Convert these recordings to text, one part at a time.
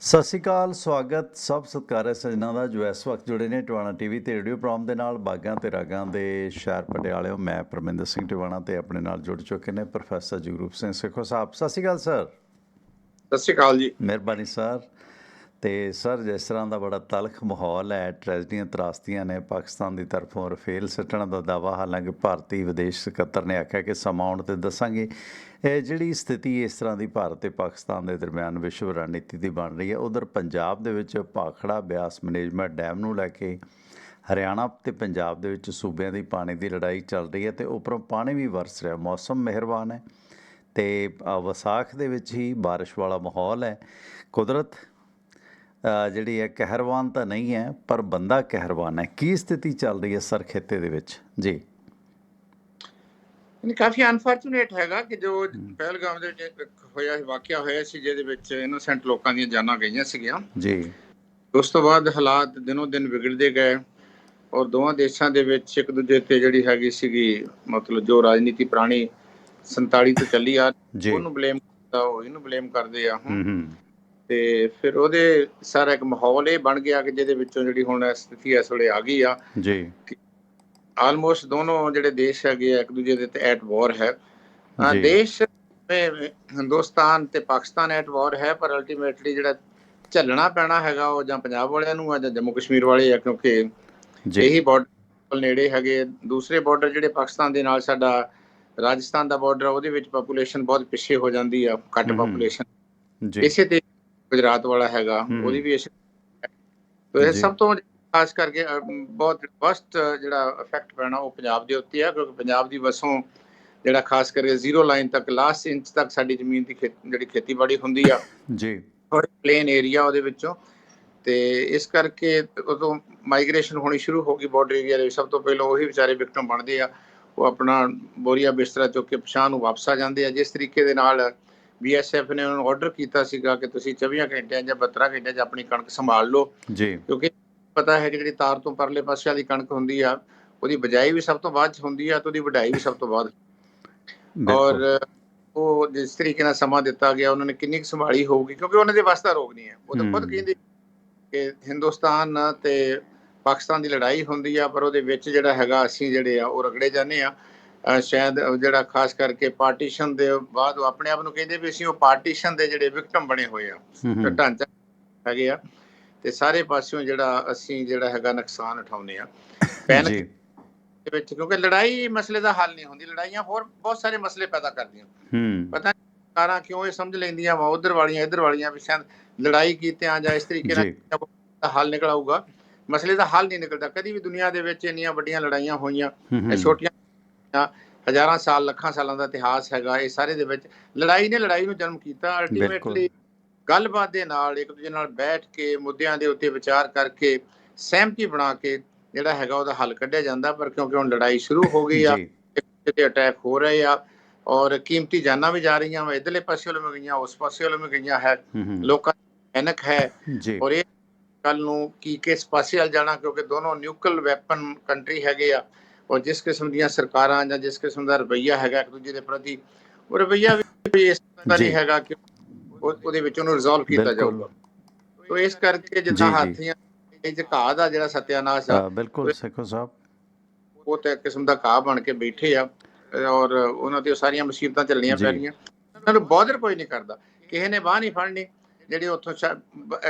ਸਤਿ ਸ਼੍ਰੀ ਅਕਾਲ ਸਵਾਗਤ ਸਭ ਸਤਿਕਾਰਯੋਗ ਸੱਜਣਾਂ ਦਾ ਜੋ ਇਸ ਵਕਤ ਜੁੜੇ ਨੇ ਟਵਾਣਾ ਟੀਵੀ ਤੇ ਰੇਡੀਓ ਪ੍ਰੋਗਰਾਮ ਦੇ ਨਾਲ ਬਾਗਾਂ ਤੇ ਰਾਗਾਂ ਦੇ ਸ਼ਹਿਰ ਪਟਿਆਲਿਓ ਮੈਂ ਪਰਮਿੰਦਰ ਸਿੰਘ ਟਵਾਣਾ ਤੇ ਆਪਣੇ ਨਾਲ ਜੁੜ ਚੁੱਕੇ ਨੇ ਪ੍ਰੋਫੈਸਰ ਜਗਰੂਪ ਸਿੰਘ ਸਿੱਖੋ ਸਾਹਿਬ। ਸਤਿ ਸ਼੍ਰੀ ਅਕਾਲ ਸਰ। ਸਤਿ ਸ਼੍ਰੀ ਅਕਾਲ ਜੀ। ਮਿਹਰਬਾਨੀ ਸਰ। ਤੇ ਸਰ, ਜਿਸ ਤਰ੍ਹਾਂ ਦਾ ਬੜਾ ਤਲਖ ਮਾਹੌਲ ਹੈ, ਟ੍ਰੈਜਡੀਆਂ ਤਰਾਸਦੀਆਂ ਨੇ, ਪਾਕਿਸਤਾਨ ਦੀ ਤਰਫੋਂ ਰਫੇਲ ਸੱਟਣ ਦਾ ਦਾਵਾ ਹਾਲਾਂਕਿ ਭਾਰਤੀ ਵਿਦੇਸ਼ ਸਕੱਤਰ ਨੇ ਆਖਿਆ ਕਿ ਸਮਾਂ ਆਉਣ ਤੇ ਦੱਸਾਂਗੇ, ਇਹ ਜਿਹੜੀ ਸਥਿਤੀ ਇਸ ਤਰ੍ਹਾਂ ਦੀ ਭਾਰਤ ਤੇ ਪਾਕਿਸਤਾਨ ਦੇ ਦਰਮਿਆਨ ਵਿਸ਼ਵ ਰਣਨੀਤੀ ਦੀ ਬਣ ਰਹੀ ਹੈ, ਉਧਰ ਪੰਜਾਬ ਦੇ ਵਿੱਚ ਭਾਖੜਾ ਬਿਆਸ ਮੈਨੇਜਮੈਂਟ ਡੈਮ ਨੂੰ ਲੈ ਕੇ, ਹਰਿਆਣਾ ਤੇ ਪੰਜਾਬ ਦੇ ਵਿੱਚ ਸੂਬਿਆਂ ਦੀ ਪਾਣੀ ਦੀ ਲੜਾਈ ਚੱਲ ਰਹੀ ਹੈ ਤੇ ਉੱਪਰੋਂ ਪਾਣੀ ਵੀ ਵਰਸ ਰਿਹਾ, ਮੌਸਮ ਮਿਹਰਬਾਨ ਹੈ ਤੇ ਵਿਸਾਖ ਦੇ ਵਿੱਚ ਹੀ ਬਾਰਿਸ਼ ਵਾਲਾ ਮਾਹੌਲ ਹੈ। ਕੁਦਰਤ ਜਿਹੜੀ ਹੈ ਕਹਿਰਵਾਨ ਤਾਂ ਨਹੀਂ ਹੈ ਪਰ ਬੰਦਾ ਕਹਿਰਵਾਨ ਹੈ। ਕੀ ਸਥਿਤੀ ਚੱਲ ਰਹੀ ਹੈ ਸਰ ਖੇਤੇ ਦੇ ਵਿੱਚ? ਜੀ। ਇਹ ਕਾਫੀ ਅਨਫੋਰਚੂਨੇਟ ਹੈਗਾ ਕਿ ਜੋ ਪਹਿਲਗਾਮ ਦੇ ਵਿੱਚ ਹੋਇਆ ਵਾਕਿਆ ਹੋਇਆ ਸੀ ਜਿਹਦੇ ਵਿੱਚ ਇਨੋਸੈਂਟ ਲੋਕਾਂ ਦੀਆਂ ਜਾਨਾਂ ਗਈਆਂ ਸੀਗੀਆਂ। ਜੀ। ਉਸ ਤੋਂ ਬਾਅਦ ਹਾਲਾਤ ਦਿਨੋਂ ਦਿਨ ਵਿਗੜਦੇ ਗਏ ਔਰ ਦੋਵਾਂ ਦੇਸ਼ਾਂ ਦੇ ਵਿੱਚ ਇੱਕ ਦੂਜੇ ਤੇ ਜਿਹੜੀ ਹੈਗੀ ਸੀਗੀ ਮਤਲਬ ਜੋ ਰਾਜਨੀਤੀ ਪੁਰਾਣੀ 47 ਤੋਂ ਚੱਲੀ ਆ ਉਹਨੂੰ ਬਲੇਮ ਕਰਦਾ ਉਹ ਇਹਨੂੰ ਬਲੇਮ ਕਰਦੇ ਆ। ਹੂੰ ਹੂੰ। ਤੇ ਫਿਰ ਉਹਦੇ ਸਾਰਾ ਇੱਕ ਮਾਹੌਲ ਇਹ ਬਣ ਗਿਆ ਕਿ ਜਿਹਦੇ ਵਿੱਚੋਂ ਜਿਹੜੀ ਹੁਣ ਸਥਿਤੀ ਇਸ ਵੇਲੇ ਆ ਗਈ ਆ। ਜੀ। ਆਲਮੋਸਟ ਦੋਨੋਂ ਜਿਹੜੇ ਦੇਸ਼ ਹੈਗੇ ਆ ਇੱਕ ਦੂਜੇ ਦੇ ਤੇ ਐਟ ਵਾਰ ਹੈ। ਜੀ। ਦੇਸ਼ ਹਿੰਦੁਸਤਾਨ ਤੇ ਪਾਕਿਸਤਾਨ ਐਟ ਵਾਰ ਹੈ ਪਰ ਅਲਟੀਮੇਟਲੀ ਜਿਹੜਾ ਝੱਲਣਾ ਪੈਣਾ ਹੈਗਾ ਉਹ ਜਾਂ ਪੰਜਾਬ ਵਾਲਿਆਂ ਨੂੰ ਆ ਜਾਂ ਜੰਮੂ ਕਸ਼ਮੀਰ ਵਾਲੇ ਆ ਕਿਉਂਕਿ ਜੀ। ਇਹੀ ਬਾਰਡਰ ਨੇੜੇ ਹੈਗੇ ਦੂਸਰੇ ਬਾਰਡਰ ਜਿਹੜੇ ਪਾਕਿਸਤਾਨ ਦੇ ਨਾਲ ਸਾਡਾ ਰਾਜਸਥਾਨ ਦਾ ਬਾਰਡਰ ਉਹਦੇ ਵਿੱਚ ਪਾਪੂਲੇਸ਼ਨ ਬਹੁਤ ਪਿੱਛੇ ਹੋ ਜਾਂਦੀ ਆ ਘੱਟ। ਪਾਪੂਲੇਸ਼ਨ ਜੀ। ਇਸੇ ਤੇ ਗੁਜਰਾਤ ਵਾਲਾ ਹੈਗਾ। ਉਹਦੀ ਵੀ ਇਸੇ ਤੋ ਇਹ। ਸਭ ਤੋਂ ਖਾਸ ਕਰਕੇ ਬਹੁਤ ਵਸਟ ਜਿਹੜਾ ਇਫੈਕਟ ਪੈਣਾ ਉਹ ਪੰਜਾਬ ਦੇ ਉੱਤੇ ਆ ਕਿਉਂਕਿ ਪੰਜਾਬ ਦੀ ਵਸੋਂ ਜਿਹੜਾ ਖਾਸ ਕਰਕੇ ਜ਼ੀਰੋ ਲਾਈਨ ਤੱਕ ਲਾਸਟ ਇੰਚ ਤੱਕ ਸਾਡੀ ਜ਼ਮੀਨ ਦੀ ਜਿਹੜੀ ਖੇਤੀਬਾੜੀ ਹੁੰਦੀ ਆ ਜੀ ਔਰ ਪਲੇਨ ਏਰੀਆ ਉਹਦੇ ਵਿੱਚੋਂ ਤੇ ਇਸ ਕਰਕੇ ਉਦੋਂ ਮਾਈਗ੍ਰੇਸ਼ਨ ਹੋਣੀ ਸ਼ੁਰੂ ਹੋ ਗਈ ਬਾਰਡਰ ਏਰੀਆ ਦੇ। ਸਭ ਤੋਂ ਪਹਿਲਾਂ ਉਹੀ ਵਿਚਾਰੇ ਵਿਕਟਮ ਬਣਦੇ ਆ ਉਹ ਆਪਣਾ ਬੋਰੀਆ ਬਿਸਤਰਾ ਚੁੱਕ ਕੇ ਪਛਾਣ ਨੂੰ ਵਾਪਸ ਆ ਜਾਂਦੇ ਆ ਜਿਸ ਤਰੀਕੇ ਦੇ ਨਾਲ ਬੀਐਸਐਫ ਨੇ ਉਹਨਾਂ ਨੂੰ ਆਰਡਰ ਕੀਤਾ ਸੀਗਾ ਕਿ ਤੁਸੀਂ 24 ਘੰਟਿਆਂ ਜਾਂ 72 ਘੰਟਿਆਂ 'ਚ ਆਪਣੀ ਕਣਕ ਸੰਭਾਲ ਲਓ। ਜੀ। ਕਿਉਂਕਿ ਪਤਾ ਹੈ ਕਿ ਜਿਹੜੀ ਤਾਰ ਤੋਂ ਪਰਲੇ ਪਾਸੇ ਵਾਲੀ ਕਣਕ ਹੁੰਦੀ ਆ ਉਹਦੀ ਬਜਾਈ ਵੀ ਸਭ ਤੋਂ ਬਾਅਦ 'ਚ ਹੁੰਦੀ ਆ ਤੇ ਉਹਦੀ ਵਢਾਈ ਵੀ ਸਭ ਤੋਂ ਬਾਅਦ ਔਰ ਉਹ ਜਿਸ ਤਰੀਕੇ ਨਾਲ ਸਮਾਂ ਦਿੱਤਾ ਗਿਆ ਉਹਨਾਂ ਨੇ ਕਿੰਨੀ ਕੁ ਸੰਭਾਲੀ ਹੋਊਗੀ ਕਿਉਂਕਿ ਉਹਨਾਂ ਦੇ ਵਾਸਤਾ ਰੋਗ ਨਹੀਂ ਹੈ। ਉਹ ਤਾਂ ਖੁਦ। ਕਹਿੰਦੇ ਕਿ ਹਿੰਦੁਸਤਾਨ ਤੇ ਪਾਕਿਸਤਾਨ ਦੀ ਲੜਾਈ ਹੁੰਦੀ ਆ ਪਰ ਉਹਦੇ ਵਿੱਚ ਜਿਹੜਾ ਹੈਗਾ ਅਸੀਂ ਜਿਹੜੇ ਆ ਉਹ ਰਗੜੇ ਜਾਂਦੇ ਆ। ਸ਼ਾਇਦ ਜਿਹੜਾ ਖਾਸ ਕਰਕੇ ਪਾਰਟੀਸ਼ਨ ਦੇ ਬਾਅਦ ਉਹ ਆਪਣੇ ਆਪ ਨੂੰ ਕਹਿੰਦੇ ਵੀ ਅਸੀਂ ਉਹ ਪਾਰਟੀਸ਼ਨ ਦੇ ਜਿਹੜੇ ਵਿਕਟਮ ਬਣੇ ਹੋਏ ਆ ਢਾਂਚਾ ਹੈਗੇ ਆ। ਤੇ ਸਾਰੇ ਪਾਸਿਓਂ ਜਿਹੜਾ ਅਸੀਂ ਜਿਹੜਾ ਹੈਗਾ ਨੁਕਸਾਨ ਉਠਾਉਂਦੇ ਆ। ਪੈਨ ਦੇ ਵਿੱਚ ਕਿਉਂਕਿ ਲੜਾਈ ਮਸਲੇ ਦਾ ਹੱਲ ਨਹੀਂ ਹੁੰਦੀ ਲੜਾਈਆਂ ਹੋਰ ਬਹੁਤ ਸਾਰੇ ਮਸਲੇ ਪੈਦਾ ਕਰਦੀਆਂ। ਹੂੰ। ਪਤਾ ਨਹੀਂ ਸਰਕਾਰਾਂ ਕਿਉਂ ਇਹ ਸਮਝ ਲੈਂਦੀਆਂ ਵਾ ਉਧਰ ਵਾਲੀਆਂ ਇਧਰ ਵਾਲੀਆਂ ਵੀ ਸ਼ਾਇਦ ਲੜਾਈ ਕੀਤਿਆਂ ਜਾਂ ਇਸ ਤਰੀਕੇ ਨਾਲ ਹੱਲ ਨਿਕਲ ਆਊਗਾ। ਮਸਲੇ ਦਾ ਹੱਲ ਨਹੀਂ ਨਿਕਲਦਾ। ਕਦੀ ਵੀ ਦੁਨੀਆ ਦੇ ਵਿੱਚ ਇੰਨੀਆਂ ਵੱਡੀਆਂ ਲੜਾਈਆਂ ਹੋਈਆਂ ਛੋਟੀਆਂ ਹਜ਼ਾਰਾਂ ਸਾਲ ਲੱਖਾਂ ਸਾਲਾਂ ਦਾ ਇਤਿਹਾਸ ਹੈਗਾ ਇਹ ਸਾਰੇ ਦੇ ਵਿੱਚ ਲੜਾਈ ਨੇ ਲੜਾਈ ਨੂੰ ਜਨਮ ਕੀਤਾ। ਅਲਟੀਮੇਟਲੀ ਗੱਲਬਾਤ ਦੇ ਨਾਲ ਇੱਕ ਦੂਜੇ ਨਾਲ ਬੈਠ ਕੇ ਮੁੱਦਿਆਂ ਦੇ ਉੱਤੇ ਵਿਚਾਰ ਕਰਕੇ ਸਹਿਮਤੀ ਬਣਾ ਕੇ ਜਿਹੜਾ ਹੈਗਾ ਉਹਦਾ ਹੱਲ ਕੱਢਿਆ ਜਾਂਦਾ ਪਰ ਕਿਉਂਕਿ ਹੁਣ ਲੜਾਈ ਸ਼ੁਰੂ ਹੋ ਗਈ ਆ ਤੇ ਅਟੈਕ ਹੋ ਰਹੇ ਆ ਔਰ ਕੀਮਤੀ ਜਾਨਾਂ ਵੀ ਜਾ ਰਹੀਆਂ ਵਾ ਇਧਰਲੇ ਪਾਸੇ ਵੱਲੋਂ ਗਈਆਂ ਉਸ ਪਾਸੇ ਵੱਲੋਂ ਗਈਆਂ ਹੈ ਲੋਕਾਂ ਦੀ ਐਨਕ ਹੈ ਔਰ ਇਹ ਕੱਲ ਨੂੰ ਕੀ ਕਿਸ ਪਾਸੇ ਵੱਲ ਜਾਣਾ ਕਿਉਂਕਿ ਦੋਨੋਂ ਨਿਊਕਲ ਵੈਪਨ ਕੰਟਰੀ ਹੈਗੇ ਆ ਔਰ ਜਿਸ ਕਿਸਮ ਦੀਆਂ ਸਰਕਾਰਾਂ ਜਾਂ ਜਿਸ ਕਿਸਮ ਦਾ ਰਵੱਈਆ ਹੈਗਾ ਇੱਕ ਦੂਜੇ ਦੇ ਪ੍ਰਤੀ ਉਹ ਰਵੱਈਆ ਵੀ ਇਸ ਤਰ੍ਹਾਂ। ਨਹੀਂ ਹੈਗਾ ਕਿ ਉਹ- ਉਹਦੇ ਵਿੱਚ ਉਹਨੂੰ ਰਿਜ਼ੋਲਵ ਕੀਤਾ ਜਾਊਗਾ ਤੋ ਇਸ ਕਰਕੇ ਜਿੱਦਾਂ। ਹਾਥੀਆਂ ਇਹ ਝਕਾ ਦਾ ਜਿਹੜਾ ਸਤਿਆਨਾਸ਼ ਆ ਬਿਲਕੁਲ ਸਿੱਖੋ ਸਾਹਿਬ ਉਹ ਤਾਂ ਕਿਸਮ ਦਾ ਘਾਹ ਬਣ ਕੇ ਬੈਠੇ ਆ ਔਰ ਉਹਨਾਂ ਤੇ ਸਾਰੀਆਂ ਮੁਸੀਬਤਾਂ ਚੱਲਣੀਆਂ। ਪੈ ਰਹੀਆਂ ਉਹਨਾਂ ਨੂੰ ਬੋਦਰ ਕੋਈ ਨਹੀਂ ਕਰਦਾ ਕਿਸੇ ਨੇ ਬਾਹ ਨਹੀਂ ਫੜਨੀ ਜਿਹੜੇ ਉੱਥੋਂ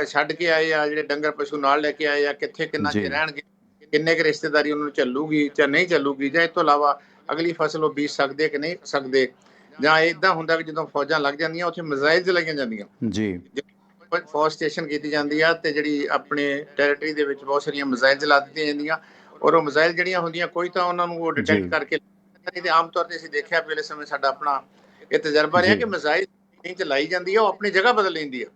ਛੱਡ ਕੇ ਆਏ ਆ ਜਿਹੜੇ ਡੰਗਰ ਪਸ਼ੂ ਨਾਲ ਲੈ ਕੇ ਆਏ ਆ ਕਿੱਥੇ ਕਿੰਨਾ। ਚਿਰ ਰਹਿਣਗੇ ਕਿੰਨੇ ਕੁ ਰਿਸ਼ਤੇਦਾਰੀ ਉਹਨਾਂ ਨੂੰ ਚੱਲੂਗੀ ਜਾਂ ਨਹੀਂ ਚੱਲੂਗੀ ਜਾਂ ਇਸ ਤੋਂ ਇਲਾਵਾ ਅਗਲੀ ਫਸਲ ਉਹ ਬੀਜ ਸਕਦੇ ਕਿ ਨਹੀਂ ਸਕਦੇ? ਜਾਂ ਇਦਾਂ ਹੁੰਦਾ ਕਿ ਜਦੋਂ ਫੌਜਾਂ ਲੱਗ ਜਾਂਦੀਆਂ ਉੱਥੇ ਮਿਜ਼ਾਈਲ ਚਲਾਈਆਂ ਜਾਂਦੀਆਂ। ਜੀ। ਫੌਜ ਸਟੇਸ਼ਨ ਕੀਤੀ ਜਾਂਦੀ ਆ ਤੇ ਜਿਹੜੀ ਆਪਣੇ ਟੈਰੀਟਰੀ ਦੇ ਵਿੱਚ ਬਹੁਤ ਸਾਰੀਆਂ ਮਿਜ਼ਾਈਲ ਚਲਾ ਦਿੱਤੀਆਂ ਜਾਂਦੀਆਂ ਔਰ ਉਹ ਮਿਜ਼ਾਈਲ ਜਿਹੜੀਆਂ ਹੁੰਦੀਆਂ ਕੋਈ ਤਾਂ ਉਹਨਾਂ ਨੂੰ ਉਹ। ਡਿਟੈਕਟ ਕਰਕੇ ਨਹੀਂ ਤੇ ਆਮ ਤੌਰ ਤੇ ਅਸੀਂ ਦੇਖਿਆ ਪਹਿਲੇ ਸਮੇਂ ਸਾਡਾ ਆਪਣਾ ਇਹ ਤਜਰਬਾ ਰਿਹਾ। ਕਿ ਮਿਜ਼ਾਈਲ ਨਹੀਂ ਚਲਾਈ ਜਾਂਦੀ ਆ ਉਹ ਆਪਣੀ ਜਗ੍ਹਾ ਬਦਲ ਲੈਂਦੀ ਆ।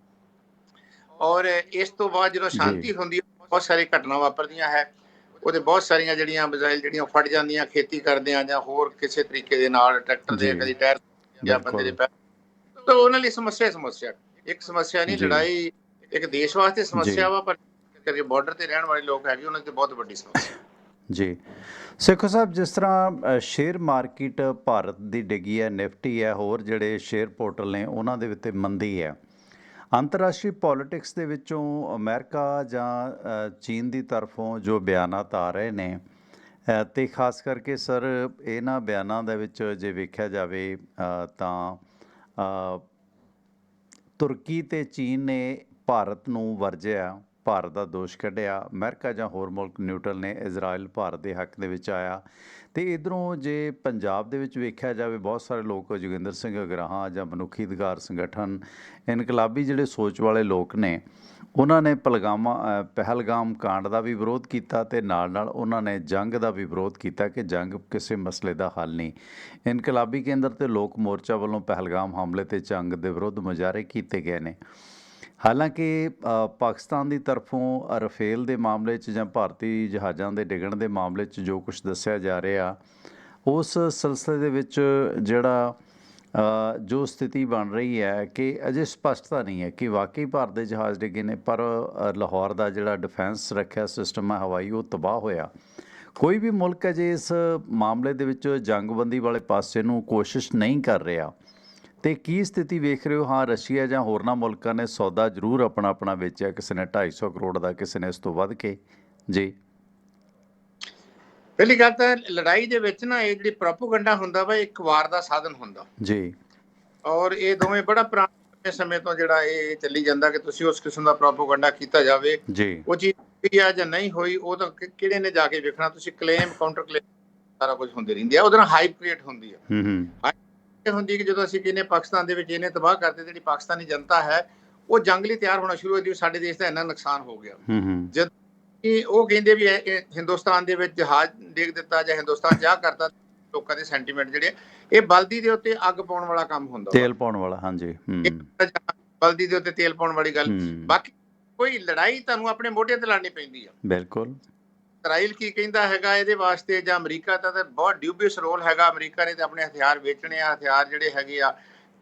ਔਰ ਇਸ ਤੋਂ ਬਾਅਦ ਜਦੋਂ ਸ਼ਾਂਤੀ ਹੁੰਦੀ ਹੈ ਬਹੁਤ ਸਾਰੀ ਘਟਨਾ ਵਾਪਰਦੀਆਂ ਹੈ। ਉਹਦੇ ਬਹੁਤ ਸਾਰੀਆਂ ਜਿਹੜੀਆਂ ਮਿਜ਼ਾਈਲ ਜਿਹੜੀਆਂ ਫਟ ਜਾਂਦੀਆਂ ਖੇਤੀ ਕਰਦੇ ਆ ਜਾਂ ਹੋਰ ਕਿਸੇ ਤਰੀਕੇ ਦੇ ਨਾਲ ਟਰੈਕਟਰ ਦੇ। ਕਦੀ ਟਾਇਰ ਜਾਂ ਬੰਦੇ ਦੇ ਪੈਰ ਤਾਂ ਉਹਨਾਂ ਲਈ ਸਮੱਸਿਆ ਸਮੱਸਿਆ ਇੱਕ ਸਮੱਸਿਆ ਨਹੀਂ। ਲੜਾਈ ਇੱਕ ਦੇਸ਼ ਵਾਸਤੇ। ਸਮੱਸਿਆ ਵਾ ਪਰ ਕਰਕੇ ਬਾਰਡਰ ਤੇ ਰਹਿਣ ਵਾਲੇ ਲੋਕ ਹੈਗੇ ਉਹਨਾਂ ਤੇ ਬਹੁਤ ਵੱਡੀ ਸਮੱਸਿਆ ਜੀ ਸਿੱਖੋ ਸਾਹਿਬ ਜਿਸ ਤਰ੍ਹਾਂ ਸ਼ੇਅਰ ਮਾਰਕੀਟ ਭਾਰਤ ਦੀ ਡਿੱਗੀ ਹੈ ਨਿਫਟੀ ਹੈ ਹੋਰ ਜਿਹੜੇ ਸ਼ੇਅਰ ਪੋਰਟਲ ਨੇ ਉਹਨਾਂ ਦੇ ਉੱਤੇ ਮੰਦੀ ਹੈ ਅੰਤਰਰਾਸ਼ਟਰੀ ਪੋਲਿਟਿਕਸ ਦੇ ਵਿੱਚੋਂ ਅਮਰੀਕਾ ਜਾਂ ਚੀਨ ਦੀ ਤਰਫੋਂ ਜੋ ਬਿਆਨਾਤ ਆ ਰਹੇ ਨੇ ਅ, ਤੇ ਖਾਸ ਕਰਕੇ ਸਰ ਇਹਨਾਂ ਬਿਆਨਾਂ ਦੇ ਵਿੱਚ ਜੇ ਵੇਖਿਆ ਜਾਵੇ ਤਾਂ ਤੁਰਕੀ ਤੇ ਚੀਨ ਨੇ ਭਾਰਤ ਨੂੰ ਵਰਜਿਆ। ਭਾਰਤ ਦਾ ਦੋਸ਼ ਕੱਢਿਆ। ਅਮਰੀਕਾ ਜਾਂ ਹੋਰ ਮੁਲਕ ਨਿਊਟਰਲ ਨੇ ਇਜ਼ਰਾਈਲ ਭਾਰਤ ਦੇ ਹੱਕ ਦੇ ਵਿੱਚ ਆਇਆ। ਤੇ ਇਧਰੋਂ ਜੇ ਪੰਜਾਬ ਦੇ ਵਿੱਚ ਵੇਖਿਆ ਜਾਵੇ, ਬਹੁਤ ਸਾਰੇ ਲੋਕ ਜੋਗਿੰਦਰ ਸਿੰਘ ਅਗਰਾਹਾਂ ਜਾਂ ਮਨੁੱਖੀ ਅਧਿਕਾਰ ਸੰਗਠਨ, ਇਨਕਲਾਬੀ ਜਿਹੜੇ ਸੋਚ ਵਾਲੇ ਲੋਕ ਨੇ, ਉਹਨਾਂ ਨੇ ਪਲਗਾਮਾ ਪਹਿਲਗਾਮ ਕਾਂਡ ਦਾ ਵੀ ਵਿਰੋਧ ਕੀਤਾ ਤੇ ਨਾਲ ਨਾਲ ਉਹਨਾਂ ਨੇ ਜੰਗ ਦਾ ਵੀ ਵਿਰੋਧ ਕੀਤਾ ਕਿ ਜੰਗ ਕਿਸੇ ਮਸਲੇ ਦਾ ਹੱਲ ਨਹੀਂ। ਇਨਕਲਾਬੀ ਕੇਂਦਰ ਤੇ ਲੋਕ ਮੋਰਚਾ ਵੱਲੋਂ ਪਹਿਲਗਾਮ ਹਮਲੇ ਤੇ ਜੰਗ ਦੇ ਵਿਰੁੱਧ ਮੁਜ਼ਾਹਰੇ ਕੀਤੇ ਗਏ ਨੇ। ਹਾਲਾਂਕਿ ਪਾਕਿਸਤਾਨ ਦੀ ਤਰਫੋਂ ਰਫੇਲ ਦੇ ਮਾਮਲੇ 'ਚ ਜਾਂ ਭਾਰਤੀ ਜਹਾਜ਼ਾਂ ਦੇ ਡਿੱਗਣ ਦੇ ਮਾਮਲੇ 'ਚ ਜੋ ਕੁਝ ਦੱਸਿਆ ਜਾ ਰਿਹਾ, ਉਸ ਸਿਲਸਿਲੇ ਦੇ ਵਿੱਚ ਜਿਹੜਾ ਜੋ ਸਥਿਤੀ ਬਣ ਰਹੀ ਹੈ ਕਿ ਅਜੇ ਸਪਸ਼ਟਤਾ ਨਹੀਂ ਹੈ ਕਿ ਵਾਕਈ ਭਾਰਤ ਦੇ ਜਹਾਜ਼ ਡਿੱਗੇ ਨੇ, ਪਰ ਲਾਹੌਰ ਦਾ ਜਿਹੜਾ ਡਿਫੈਂਸ ਸੁਰੱਖਿਆ ਸਿਸਟਮ ਹੈ, ਹਵਾਈ, ਉਹ ਤਬਾਹ ਹੋਇਆ। ਕੋਈ ਵੀ ਮੁਲਕ ਅਜੇ ਇਸ ਮਾਮਲੇ ਦੇ ਵਿੱਚ ਜੰਗਬੰਦੀ ਵਾਲੇ ਪਾਸੇ ਨੂੰ ਕੋਸ਼ਿਸ਼ ਨਹੀਂ ਕਰ ਰਿਹਾ। ਤੇ ਕੀ ਸਥਿਤੀ ਵੇਖ ਰਹੇ ਹੋ? ਹਾਂ ਰਸ਼ੀਆ ਜਾਂ ਹੋਰਨਾਂ ਮੁਲਕਾਂ ਨੇ ਸੌਦਾ ਜ਼ਰੂਰ ਆਪਣਾ ਆਪਣਾ ਵੇਚਿਆ। ਕਿਸੇ ਨੇ 250 ਕਰੋੜ ਦਾ ਕਿਸੇ ਨੇ ਇਸ ਤੋਂ ਵੱਧ ਕੇ। ਜੀ। ਪਹਿਲੀ ਗੱਲ ਤਾਂ ਲੜਾਈ ਦੇ ਵਿੱਚ ਨਾ ਇਹ ਜਿਹੜੀ ਪ੍ਰੋਪਗੈਂਡਾ ਹੁੰਦਾ ਵਾ ਇੱਕ ਵਾਰ ਦਾ ਸਾਧਨ ਹੁੰਦਾ। ਜੀ। ਔਰ ਇਹ ਦੋਵੇਂ ਬੜਾ ਪੁਰਾਣੇ ਸਮੇਂ ਤੋਂ ਜਿਹੜਾ ਇਹ ਚੱਲੀ ਜਾਂਦਾ ਕਿ ਤੁਸੀਂ ਉਸ ਕਿਸਮ ਦਾ ਪ੍ਰੋਪਗੈਂਡਾ ਕੀਤਾ ਜਾਵੇ। ਜੀ। ਉਹ ਚੀਜ਼ ਹੋਈ ਆ ਜਾਂ ਨਹੀਂ ਹੋਈ ਉਹ ਤਾਂ ਕਿਹੜੇ ਨੇ ਜਾ ਕੇ ਵੇਖਣਾ? ਤੁਸੀਂ ਕਲੇਮ ਕਾਊਂਟਰ ਕਲੇਮ ਸਾਰਾ ਕੁਝ ਹੁੰਦੀ ਰਹਿੰਦੀ ਆ। ਉਹਦੇ ਨਾਲ ਹਾਈਪ ਕ੍ਰੀਏਟ ਹੁੰਦੀ ਆ। ਹੂੰ ਹੂੰ। ਹੁੰਦੀ ਕਿ ਜਦੋਂ ਅਸੀਂ ਕਹਿੰਦੇ ਪਾਕਿਸਤਾਨ ਦੇ ਵਿੱਚ ਇਹਨੇ ਤਬਾਹ ਕਰਤੇ ਜਿਹੜੀ ਪਾਕਿਸਤਾਨੀ ਜਨਤਾ ਹੈ ਉਹ ਜੰਗ ਲਈ ਤਿਆਰ ਹੋਣਾ ਸ਼ੁਰੂ ਹੋ ਗਈ ਸਾਡੇ ਦੇਸ਼ ਦਾ ਇੰਨਾ ਨੁਕਸਾਨ ਹੋ ਗਿਆ। ਕਿ ਉਹ ਕਹਿੰਦੇ ਵੀ ਹਿੰਦੁਸਤਾਨ ਦੇ ਵਿੱਚ ਜਹਾਜ਼ ਡੇਗ ਦਿੱਤਾ ਜਾਂ ਹਿੰਦੁਸਤਾਨ ਜਾ ਕਰਤਾ ਲੋਕਾਂ ਦੇ ਸੈਂਟੀਮੈਂਟ ਜਿਹੜੇ ਇਹ ਬਲਦੀ ਦੇ ਉੱਤੇ ਅੱਗ ਪਾਉਣ ਵਾਲਾ ਕੰਮ ਹੁੰਦਾ। ਤੇਲ ਪਾਉਣ ਵਾਲਾ ਹਾਂਜੀ ਬਲਦੀ ਦੇ ਉੱਤੇ ਤੇਲ ਪਾਉਣ ਵਾਲੀ ਗੱਲ। ਬਾਕੀ ਕੋਈ ਲੜਾਈ ਤੁਹਾਨੂੰ ਆਪਣੇ ਮੋਢੇ ਤੇ ਲੜਨੀ ਪੈਂਦੀ ਆ। ਬਿਲਕੁਲ। ਇਸਰਾਈਲ ਕੀ ਕਹਿੰਦਾ ਹੈਗਾ ਇਹਦੇ ਵਾਸਤੇ ਜਾਂ ਅਮਰੀਕਾ ਦਾ ਤਾਂ ਬਹੁਤ ਡਿਊਬੀਅਸ ਰੋਲ ਹੈਗਾ। ਅਮਰੀਕਾ ਨੇ ਤੇ ਆਪਣੇ ਹਥਿਆਰ ਵੇਚਣੇ ਆ ਹਥਿਆਰ ਜਿਹੜੇ ਹੈਗੇ ਆ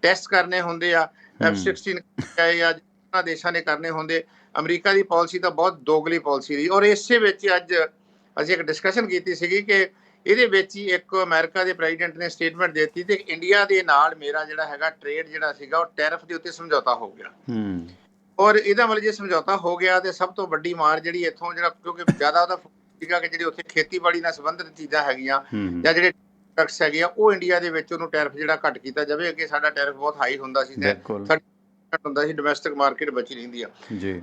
ਟੈਸਟ ਕਰਨੇ ਹੁੰਦੇ ਆ ਹੂੰ। F16 ਹੈ ਜਾਂ ਉਹਨਾਂ ਦੇਸ਼ਾਂ ਨੇ ਕਰਨੇ ਹੁੰਦੇ। ਅਮਰੀਕਾ ਦੀ ਪਾਲਿਸੀ ਤਾਂ ਬਹੁਤ ਦੋਗਲੀ ਪਾਲਿਸੀ ਰਹੀ। ਔਰ ਇਸੇ ਵਿੱਚ ਅੱਜ ਅਸੀਂ ਇੱਕ ਡਿਸਕਸ਼ਨ ਕੀਤੀ ਸੀਗੀ ਕਿ ਇਹਦੇ ਵਿੱਚ ਹੀ ਇੱਕ ਅਮਰੀਕਾ ਦੇ ਪ੍ਰੈਜ਼ੀਡੈਂਟ ਨੇ ਸਟੇਟਮੈਂਟ ਦਿੱਤੀ ਤੇ ਇੰਡੀਆ ਦੇ ਨਾਲ ਮੇਰਾ ਜਿਹੜਾ ਹੈਗਾ ਟ੍ਰੇਡ ਜਿਹੜਾ ਸੀਗਾ ਉਹ ਟੈਰਿਫ ਦੇ ਉੱਤੇ ਸਮਝੌਤਾ ਹੋ ਗਿਆ। ਹੂੰ। ਔਰ ਇਹਦਾ ਮਤਲਬ ਜੇ ਸਮਝੌਤਾ ਹੋ ਗਿਆ ਤੇ ਸਭ ਤੋਂ ਵੱਡੀ ਮਾਰ ਜਿਹੜੀ ਇੱਥੋਂ ਜਿਹੜਾ ਕਿਉਂਕਿ ਜ਼ਿਆਦਾ ਉਹਦਾ ਸੀਗਾ ਕਿ ਜਿਹੜੀ ਉੱਥੇ ਖੇਤੀਬਾੜੀ ਨਾਲ ਸੰਬੰਧਿਤ ਚੀਜ਼ਾਂ ਹੈਗੀਆਂ ਜਾਂ ਜਿਹੜੇ ਟੈਕਸ ਹੈਗੇ ਆ ਉਹ ਇੰਡੀਆ ਦੇ ਵਿੱਚ ਉਹਨੂੰ ਟੈਰਿਫ ਜਿਹੜਾ ਘੱਟ ਕੀਤਾ ਜਾਵੇ ਅੱਗੇ ਸਾਡਾ ਟੈਰਿਫ ਬਹੁਤ ਹਾਈ ਹੁੰਦਾ ਸੀ ਤੇ ਹੁੰਦਾ ਸੀ ਡੋਮੈਸਟਿਕ ਮਾਰਕੀਟ ਬਚੀ ਰਹਿੰਦੀ ਆ।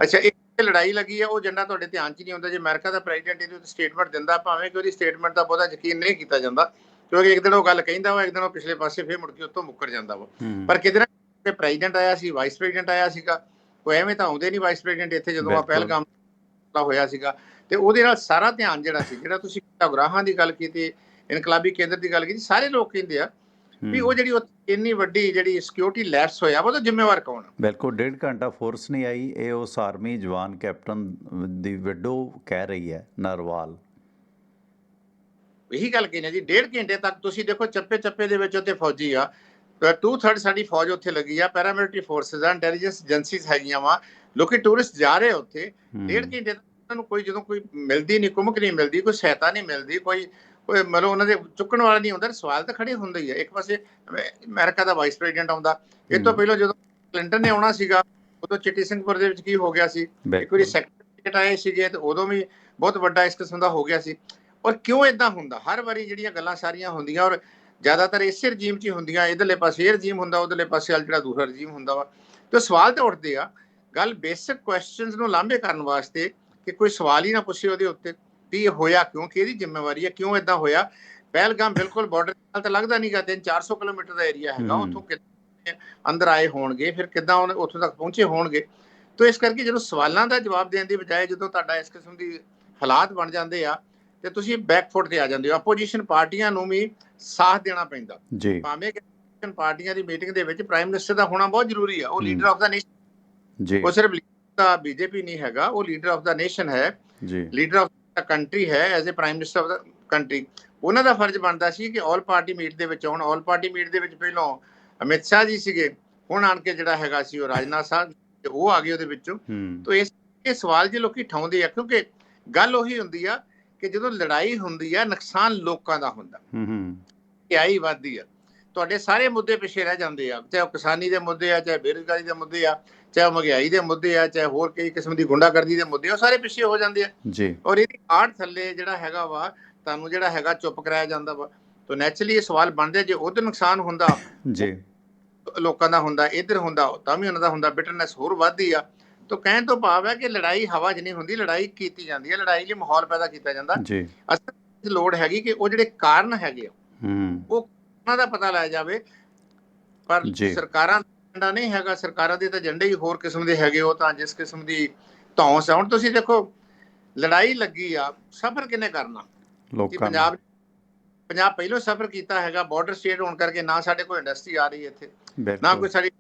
ਅੱਛਾ ਇਹ ਲੜਾਈ ਲੱਗੀ ਆ ਉਹ ਏਜੰਡਾ ਤੁਹਾਡੇ ਧਿਆਨ 'ਚ ਨਹੀਂ ਆਉਂਦਾ ਜੇ ਅਮਰੀਕਾ ਦਾ ਪ੍ਰੈਜ਼ੀਡੈਂਟ ਇਹਦੇ ਉੱਤੇ ਸਟੇਟਮੈਂਟ ਦਿੰਦਾ ਭਾਵੇਂ ਕਿ ਉਹਦੀ ਸਟੇਟਮੈਂਟ ਦਾ ਬਹੁਤਾ ਯਕੀਨ ਨਹੀਂ ਕੀਤਾ ਜਾਂਦਾ ਕਿਉਂਕਿ ਇੱਕ ਦਿਨ ਉਹ ਗੱਲ ਕਹਿੰਦਾ ਵਾ ਇੱਕ ਦਿਨ ਉਹ ਪਿਛਲੇ ਪਾਸੇ ਫੇਰ ਮੁੜ ਕੇ ਉੱਤੋਂ ਮੁੱਕਰ ਜਾਂਦਾ ਵਾ। ਪਰ ਕਿਤੇ ਨਾ ਕਿਤੇ ਪ੍ਰੈਜ਼ੀਡੈਂਟ ਆਇਆ ਸੀ ਵਾਈਸ ਪ੍ਰੈਜ਼ੀਡੈਂਟ ਆਇਆ ਸੀਗਾ ਉਹ ਐਵੇਂ ਤਾਂ ਆਉਂਦੇ ਨਹੀਂ ਵਾਈਸ ਪ੍ਰੈਜ਼ੀਡੈਂਟ ਇੱਥੇ ਜਦੋਂ ਆ। ਪਹਿਲਗਾਮ ਦਾ ਹੋਇਆ ਸੀਗਾ ਤੇ ਉਹਦੇ ਨਾਲ ਸਾਰਾ ਧਿਆਨ ਜਿਹੜਾ ਸੀ ਜਿਹੜਾ ਤੁਸੀਂ ਉਗਰਾਹਾਂ ਦੀ ਗੱਲ ਕੀਤੀ ਇਨਕਲਾਬੀ ਕੇਂਦਰ ਦੀ ਗੱਲ ਕੀਤੀ ਸਾਰੇ ਲੋਕ ਕਹਿੰਦੇ ਆ ਵੀ ਉਹ ਜਿਹੜੀ ਇੰਨੀ ਵੱਡੀ ਜਿਹੜੀ ਸਿਕਿਉਰਿਟੀ ਲੈਪਸ ਹੋਇਆ ਉਹਦਾ ਜ਼ਿੰਮੇਵਾਰ ਕੌਣ ਬਿਲਕੁਲ ਡੇਢ ਘੰਟਾ ਫੋਰਸ ਨਹੀਂ ਆਈ ਇਹ ਉਸ ਆਰਮੀ ਜਵਾਨ ਕੈਪਟਨ ਦੀ ਵਿਡੋ ਕਹਿ ਰਹੀ ਹੈ ਨਰਵਾਲ। ਇਹੀ ਗੱਲ ਕਹਿੰਦੇ ਜੀ ਡੇਢ ਘੰਟੇ ਤੱਕ ਤੁਸੀਂ ਦੇਖੋ ਚੱਪੇ ਚੱਪੇ ਦੇ ਵਿੱਚ ਉੱਥੇ ਫੌਜੀ ਆ 2/3 ਸਾਡੀ ਫੌਜ ਉੱਥੇ ਲੱਗੀ ਆ ਪੈਰਾਮਿਲਟਰੀ ਫੋਰਸਸ ਆ ਇੰਟੈਲੀਜੈਂਸ ਏਜੰਸੀਜ਼ ਹੈਗੀਆਂ ਵਾ ਲੋਕੀ ਟੂਰਿਸਟ ਜਾ ਰਹੇ ਉੱਥੇ ਡੇਢ ਘੰਟੇ ਤੱਕ ਉਹਨਾਂ ਨੂੰ ਕੋਈ ਜਦੋਂ ਕੋਈ ਮਿਲਦੀ ਨਹੀਂ ਕੁਮਕ ਨਹੀਂ ਮਿਲਦੀ ਕੋਈ ਸਹਾਇਤਾ ਨਹੀਂ ਮਿਲਦੀ ਕੋਈ ਕੋਈ ਮਤਲਬ ਉਹਨਾਂ ਦੇ ਚੁੱਕਣ ਵਾਲਾ ਨਹੀਂ ਹੁੰਦਾ ਸਵਾਲ ਤਾਂ ਖੜੇ ਹੁੰਦੇ ਹੀ ਆ। ਇੱਕ ਪਾਸੇ ਅਮੈ- ਅਮਰੀਕਾ ਦਾ ਵਾਈਸ ਪ੍ਰੈਜ਼ੀਡੈਂਟ ਆਉਂਦਾ। ਇਹ ਤੋਂ। ਪਹਿਲਾਂ ਜਦੋਂ ਕਲਿੰਟਨ ਨੇ ਆਉਣਾ ਸੀਗਾ ਉਦੋਂ ਚਿੱਟੀ ਸਿੰਘਪੁਰ ਦੇ ਵਿੱਚ ਕੀ ਹੋ ਗਿਆ ਸੀ? ਇੱਕ ਵਾਰੀ ਸੈਕਟਰੀ ਆਏ ਸੀਗੇ ਤੇ ਉਦੋਂ ਵੀ ਬਹੁਤ ਵੱਡਾ ਇਸ ਕਿਸਮ ਦਾ ਹੋ ਗਿਆ ਸੀ। ਔਰ ਕਿਉਂ ਇਦਾਂ ਹੁੰਦਾ? ਹਰ ਵਾਰੀ ਜਿਹੜੀਆਂ ਗੱਲਾਂ ਸਾਰੀਆਂ ਹੁੰਦੀਆਂ ਔਰ ਜ਼ਿਆਦਾਤਰ ਇਸੇ ਰਜੀਮ 'ਚ ਹੀ ਹੁੰਦੀਆਂ ਇਧਰਲੇ ਪਾਸੇ ਇਹ ਰਜੀਮ ਹੁੰਦਾ ਉਧਰਲੇ ਪਾਸੇ ਵਾਲ ਜਿਹੜਾ ਦੂਸਰਾ ਰਜੀਮ ਹੁੰਦਾ ਵਾ। ਤੇ ਸਵਾਲ ਤਾਂ ਉੱਠਦੇ ਆ ਗੱਲ ਬੇਸਿਕ ਕੁਐਸਚਨਸ ਨੂੰ ਲਾਂਭੇ ਕਰਨ ਵਾਸਤੇ ਕਿ ਕੋਈ ਸਵਾਲ ਹੀ ਨਾ ਪੁੱਛੇ ਉਹਦੇ ਉੱਤੇ ਵੀ ਇਹ ਹੋਇਆ ਕਿਉਂ ਕਿਹਦੀ ਜ਼ਿੰਮੇਵਾਰੀ ਹੈ ਕਿਉਂ ਇਦਾਂ ਹੋਇਆ? ਪਹਿਲਗਾਮ ਬਿਲਕੁਲ ਬਾਰਡਰ ਨਾਲ ਤਾਂ ਲੱਗਦਾ ਨਹੀਂਗਾ 3-400 ਕਿਲੋਮੀਟਰ ਦਾ ਏਰੀਆ ਹੈਗਾ। ਉੱਥੋਂ ਕਿੱਦਾਂ ਅੰਦਰ ਆਏ ਹੋਣਗੇ ਫਿਰ ਕਿੱਦਾਂ ਉਹਨੇ ਉੱਥੋਂ ਤੱਕ ਪਹੁੰਚੇ ਹੋਣਗੇ? ਤੋ ਇਸ ਕਰਕੇ ਜਦੋਂ ਸਵਾਲਾਂ ਦਾ ਜਵਾਬ ਦੇਣ ਦੀ ਬਜਾਏ ਜਦੋਂ ਤੁਹਾਡਾ ਇਸ ਕਿਸਮ ਦੀ ਹਾਲਾਤ ਬਣ ਜਾਂਦੇ ਆ ਤੇ ਤੁਸੀਂ ਬੈਕਫੁੱਟ ਤੇ ਆ ਜਾਂਦੇ ਹੋ। ਆਪੋਜੀਸ਼ਨ ਪਾਰਟੀਆਂ ਨੂੰ ਵੀ ਸਾਥ ਦੇਣਾ ਪੈਂਦਾ। ਜੀ। ਭਾਵੇਂ ਕਿ ਪਾਰਟੀਆਂ ਦੀ ਮੀਟਿੰਗ ਦੇ ਵਿੱਚ ਪ੍ਰਾਈਮ ਮਿਨਿਸਟਰ ਦਾ ਹੋਣਾ ਬਹੁਤ ਜ਼ਰੂਰੀ ਆ ਉਹ। ਲੀਡਰ ਆਫ ਦਾ ਨੇਸ਼ਨ ਜੀ। ਉਹ ਸਿਰਫ ਦਾ ਬੀਜੇਪੀ ਨਹੀਂ ਹੈਗਾ ਉਹ ਲੀਡਰ ਆਫ ਦਾ ਨੇਸ਼ਨ ਹੈ। ਜੀ। ਲੀਡਰ ਆਫ ਦਾ ਕੰਟਰੀ ਹੈ as a prime minister of the country ਉਹਨਾਂ ਦਾ ਫਰਜ਼ ਬਣਦਾ ਸੀ ਕਿ ਆਲ ਪਾਰਟੀ ਮੀਟ ਦੇ ਵਿੱਚ ਆਉਣ। ਆਲ ਪਾਰਟੀ ਮੀਟ ਦੇ ਵਿੱਚ ਪਹਿਲਾਂ ਅਮਿਤ ਸ਼ਾਹ ਜੀ ਸੀਗੇ ਹੁਣ ਆਣ ਕੇ ਜਿਹੜਾ ਹੈਗਾ ਸੀ ਉਹ ਰਾਜਨਾਥ ਸਾਹਿਬ ਤੇ ਉਹ ਆ ਗਏ ਉਹਦੇ ਵਿੱਚੋਂ। ਤੋ ਇਸ ਇਹ ਸਵਾਲ ਜੇ ਲੋਕੀ ਠਾਉਂਦੇ ਆ ਕਿਉਂਕਿ ਗੱਲ ਉਹੀ ਹੁੰਦੀ ਆ ਕਿ ਜਦੋਂ ਲੜਾਈ ਹੁੰਦੀ ਆ ਨੁਕਸਾਨ ਲੋਕਾਂ ਦਾ ਹੁੰਦਾ। ਹੂੰ ਹੂੰ। ਆਈ ਵੱਧਦੀ ਆ। ਤੁਹਾਡੇ ਸਾਰੇ ਮੁੱਦੇ ਪਿੱਛੇ ਰਹਿ ਜਾਂਦੇ ਆ ਚਾਹੇ ਉਹ ਕਿਸਾਨੀ ਦੇ ਮੁੱਦੇ ਆ ਚਾਹੇ ਬੇਰੁਜ਼ਗਾਰੀ ਦੇ ਮੁੱਦੇ ਆ। ਚਾਹੇ ਮਹਿੰਗਾਈ ਦੇ ਮੁੱਦੇ ਆ ਚਾਹੇ ਹੋਰ ਕਈ ਕਿਸਮ ਦੀ ਗੁੰਡਾਗਰਦੀ ਦੇ ਮੁੱਦੇ ਉਹ ਸਾਰੇ ਪਿੱਛੇ ਹੋ ਜਾਂਦੇ ਆ। ਜੀ। ਔਰ ਇਹਦੀ ਆੜ ਥੱਲੇ ਜਿਹੜਾ ਹੈਗਾ ਵਾ ਤੁਹਾਨੂੰ ਜਿਹੜਾ ਹੈਗਾ ਚੁੱਪ ਕਰਾਇਆ ਜਾਂਦਾ ਵਾ। ਤਾਂ ਨੈਚੁਰਲੀ ਇਹ ਸਵਾਲ ਬਣਦਾ ਜੇ ਉਧਰ ਨੁਕਸਾਨ ਹੁੰਦਾ ਜੀ। ਲੋਕਾਂ ਦਾ ਹੁੰਦਾ ਇੱਧਰ ਹੁੰਦਾ ਤਾਂ ਵੀ ਉਹਨਾਂ ਦਾ ਹੁੰਦਾ ਬਿਟਰਨੈਸ ਹੋਰ ਵੱਧਦੀ ਆ। ਤਾਂ ਕਹਿਣ ਤੋਂ ਭਾਵ ਹੈ ਕਿ ਲੜਾਈ ਹਵਾ 'ਚ ਨਹੀਂ ਹੁੰਦੀ ਲੜਾਈ ਕੀਤੀ ਜਾਂਦੀ ਹੈ ਲੜਾਈ ਲਈ ਮਾਹੌਲ ਪੈਦਾ ਕੀਤਾ ਜਾਂਦਾ। ਜੀ। ਅਸਲ ਲੋੜ ਹੈਗੀ ਕਿ ਉਹ ਜਿਹੜੇ ਕਾਰਨ ਹੈਗੇ ਆ ਹੂੰ। ਉਹਨਾਂ ਦਾ ਪਤਾ ਲਾਇਆ ਜਾਵੇ ਪਰ। ਸਰਕਾਰਾਂ ਏਜੰਡਾ ਨਹੀਂ ਹੈਗਾ ਸਰਕਾਰਾਂ ਦੇ ਤਾਂ ਏਜੰਡੇ ਹੀ ਹੋਰ ਕਿਸਮ ਦੇ ਹੈਗੇ ਉਹ ਤਾਂ ਜਿਸ ਕਿਸਮ ਦੀ ਧੌਂਸ ਹੈ। ਹੁਣ ਤੁਸੀਂ ਦੇਖੋ ਲੜਾਈ ਲੱਗੀ ਆ ਸਫਰ ਕਿਨੇ ਕਰਨਾ? ਲੋਕਾਂ ਨੂੰ। ਪੰਜਾਬ ਪੰਜਾਬ ਪਹਿਲਾਂ ਸਫਰ ਕੀਤਾ ਹੈਗਾ ਬਾਰਡਰ ਸਟੇਟ ਹੋਣ ਕਰਕੇ ਨਾ ਸਾਡੇ ਕੋਲ ਇੰਡਸਟਰੀ ਆ ਰਹੀ ਇੱਥੇ ਨਾ ਕੋਈ ਸਾਡੀ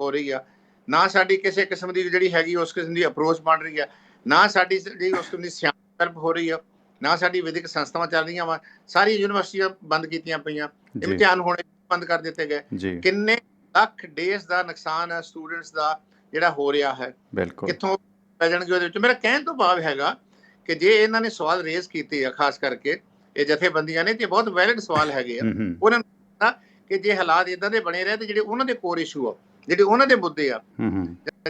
ਹੋ ਰਹੀ ਆ ਨਾ ਸਾਡੀ ਕਿਸੇ ਕਿਸਮ ਦੀ ਜਿਹੜੀ ਹੈਗੀ ਉਸ ਕਿਸਮ ਦੀ ਅਪਰੋਚ ਬਣ ਰਹੀ ਆ ਨਾ ਸਾਡੀ ਜਿਹੜੀ ਉਸ ਕਿਸਮ ਦੀ ਸਿਆਣਪ ਹੋ ਰਹੀ ਆ ਨਾ ਸਾਡੀ ਵਿਦਿਅਕ ਸੰਸਥਾਵਾਂ ਚੱਲ ਰਹੀਆਂ ਵਾ ਸਾਰੀ ਯੂਨੀਵਰਸਿਟੀਆਂ ਬੰਦ ਕੀਤੀਆਂ ਪਈਆਂ ਇਮਤਿਹਾਨ ਹੋਣੇ ਬੰਦ ਕਰ ਦਿੱਤੇ ਗਏ। ਕਿੰਨੇ ਲੱਖ ਡੇਜ਼ ਦਾ ਨੁਕਸਾਨ ਹੈ ਸਟੂਡੈਂਟਸ ਦਾ ਜਿਹੜਾ ਹੋ ਰਿਹਾ ਹੈ। ਬਿਲਕੁਲ। ਕਿੱਥੋਂ ਪੈ ਜਾਣਗੇ ਉਹਦੇ ਵਿੱਚ? ਮੇਰਾ ਕਹਿਣ ਤੋਂ ਭਾਵ ਹੈਗਾ ਕਿ ਜੇ ਇਹਨਾਂ ਨੇ ਸਵਾਲ ਰੇਜ਼ ਕੀਤੇ ਆ ਖਾਸ ਕਰਕੇ ਇਹ ਜਥੇਬੰਦੀਆਂ ਨੇ ਤੇ ਬਹੁਤ ਵੈਲਿਡ ਸਵਾਲ ਹੈਗੇ ਆ। ਉਹਨਾਂ ਨੂੰ ਕਿ ਜੇ ਹਾਲਾਤ ਇਦਾਂ ਦੇ ਬਣੇ ਰਹੇ ਤੇ ਜਿਹੜੇ ਉਹਨਾਂ ਦੇ ਕੋਰ ਇਸ਼ੂ ਆ ਜਿਹੜੇ ਉਹਨਾਂ ਦੇ ਮੁੱਦੇ ਆ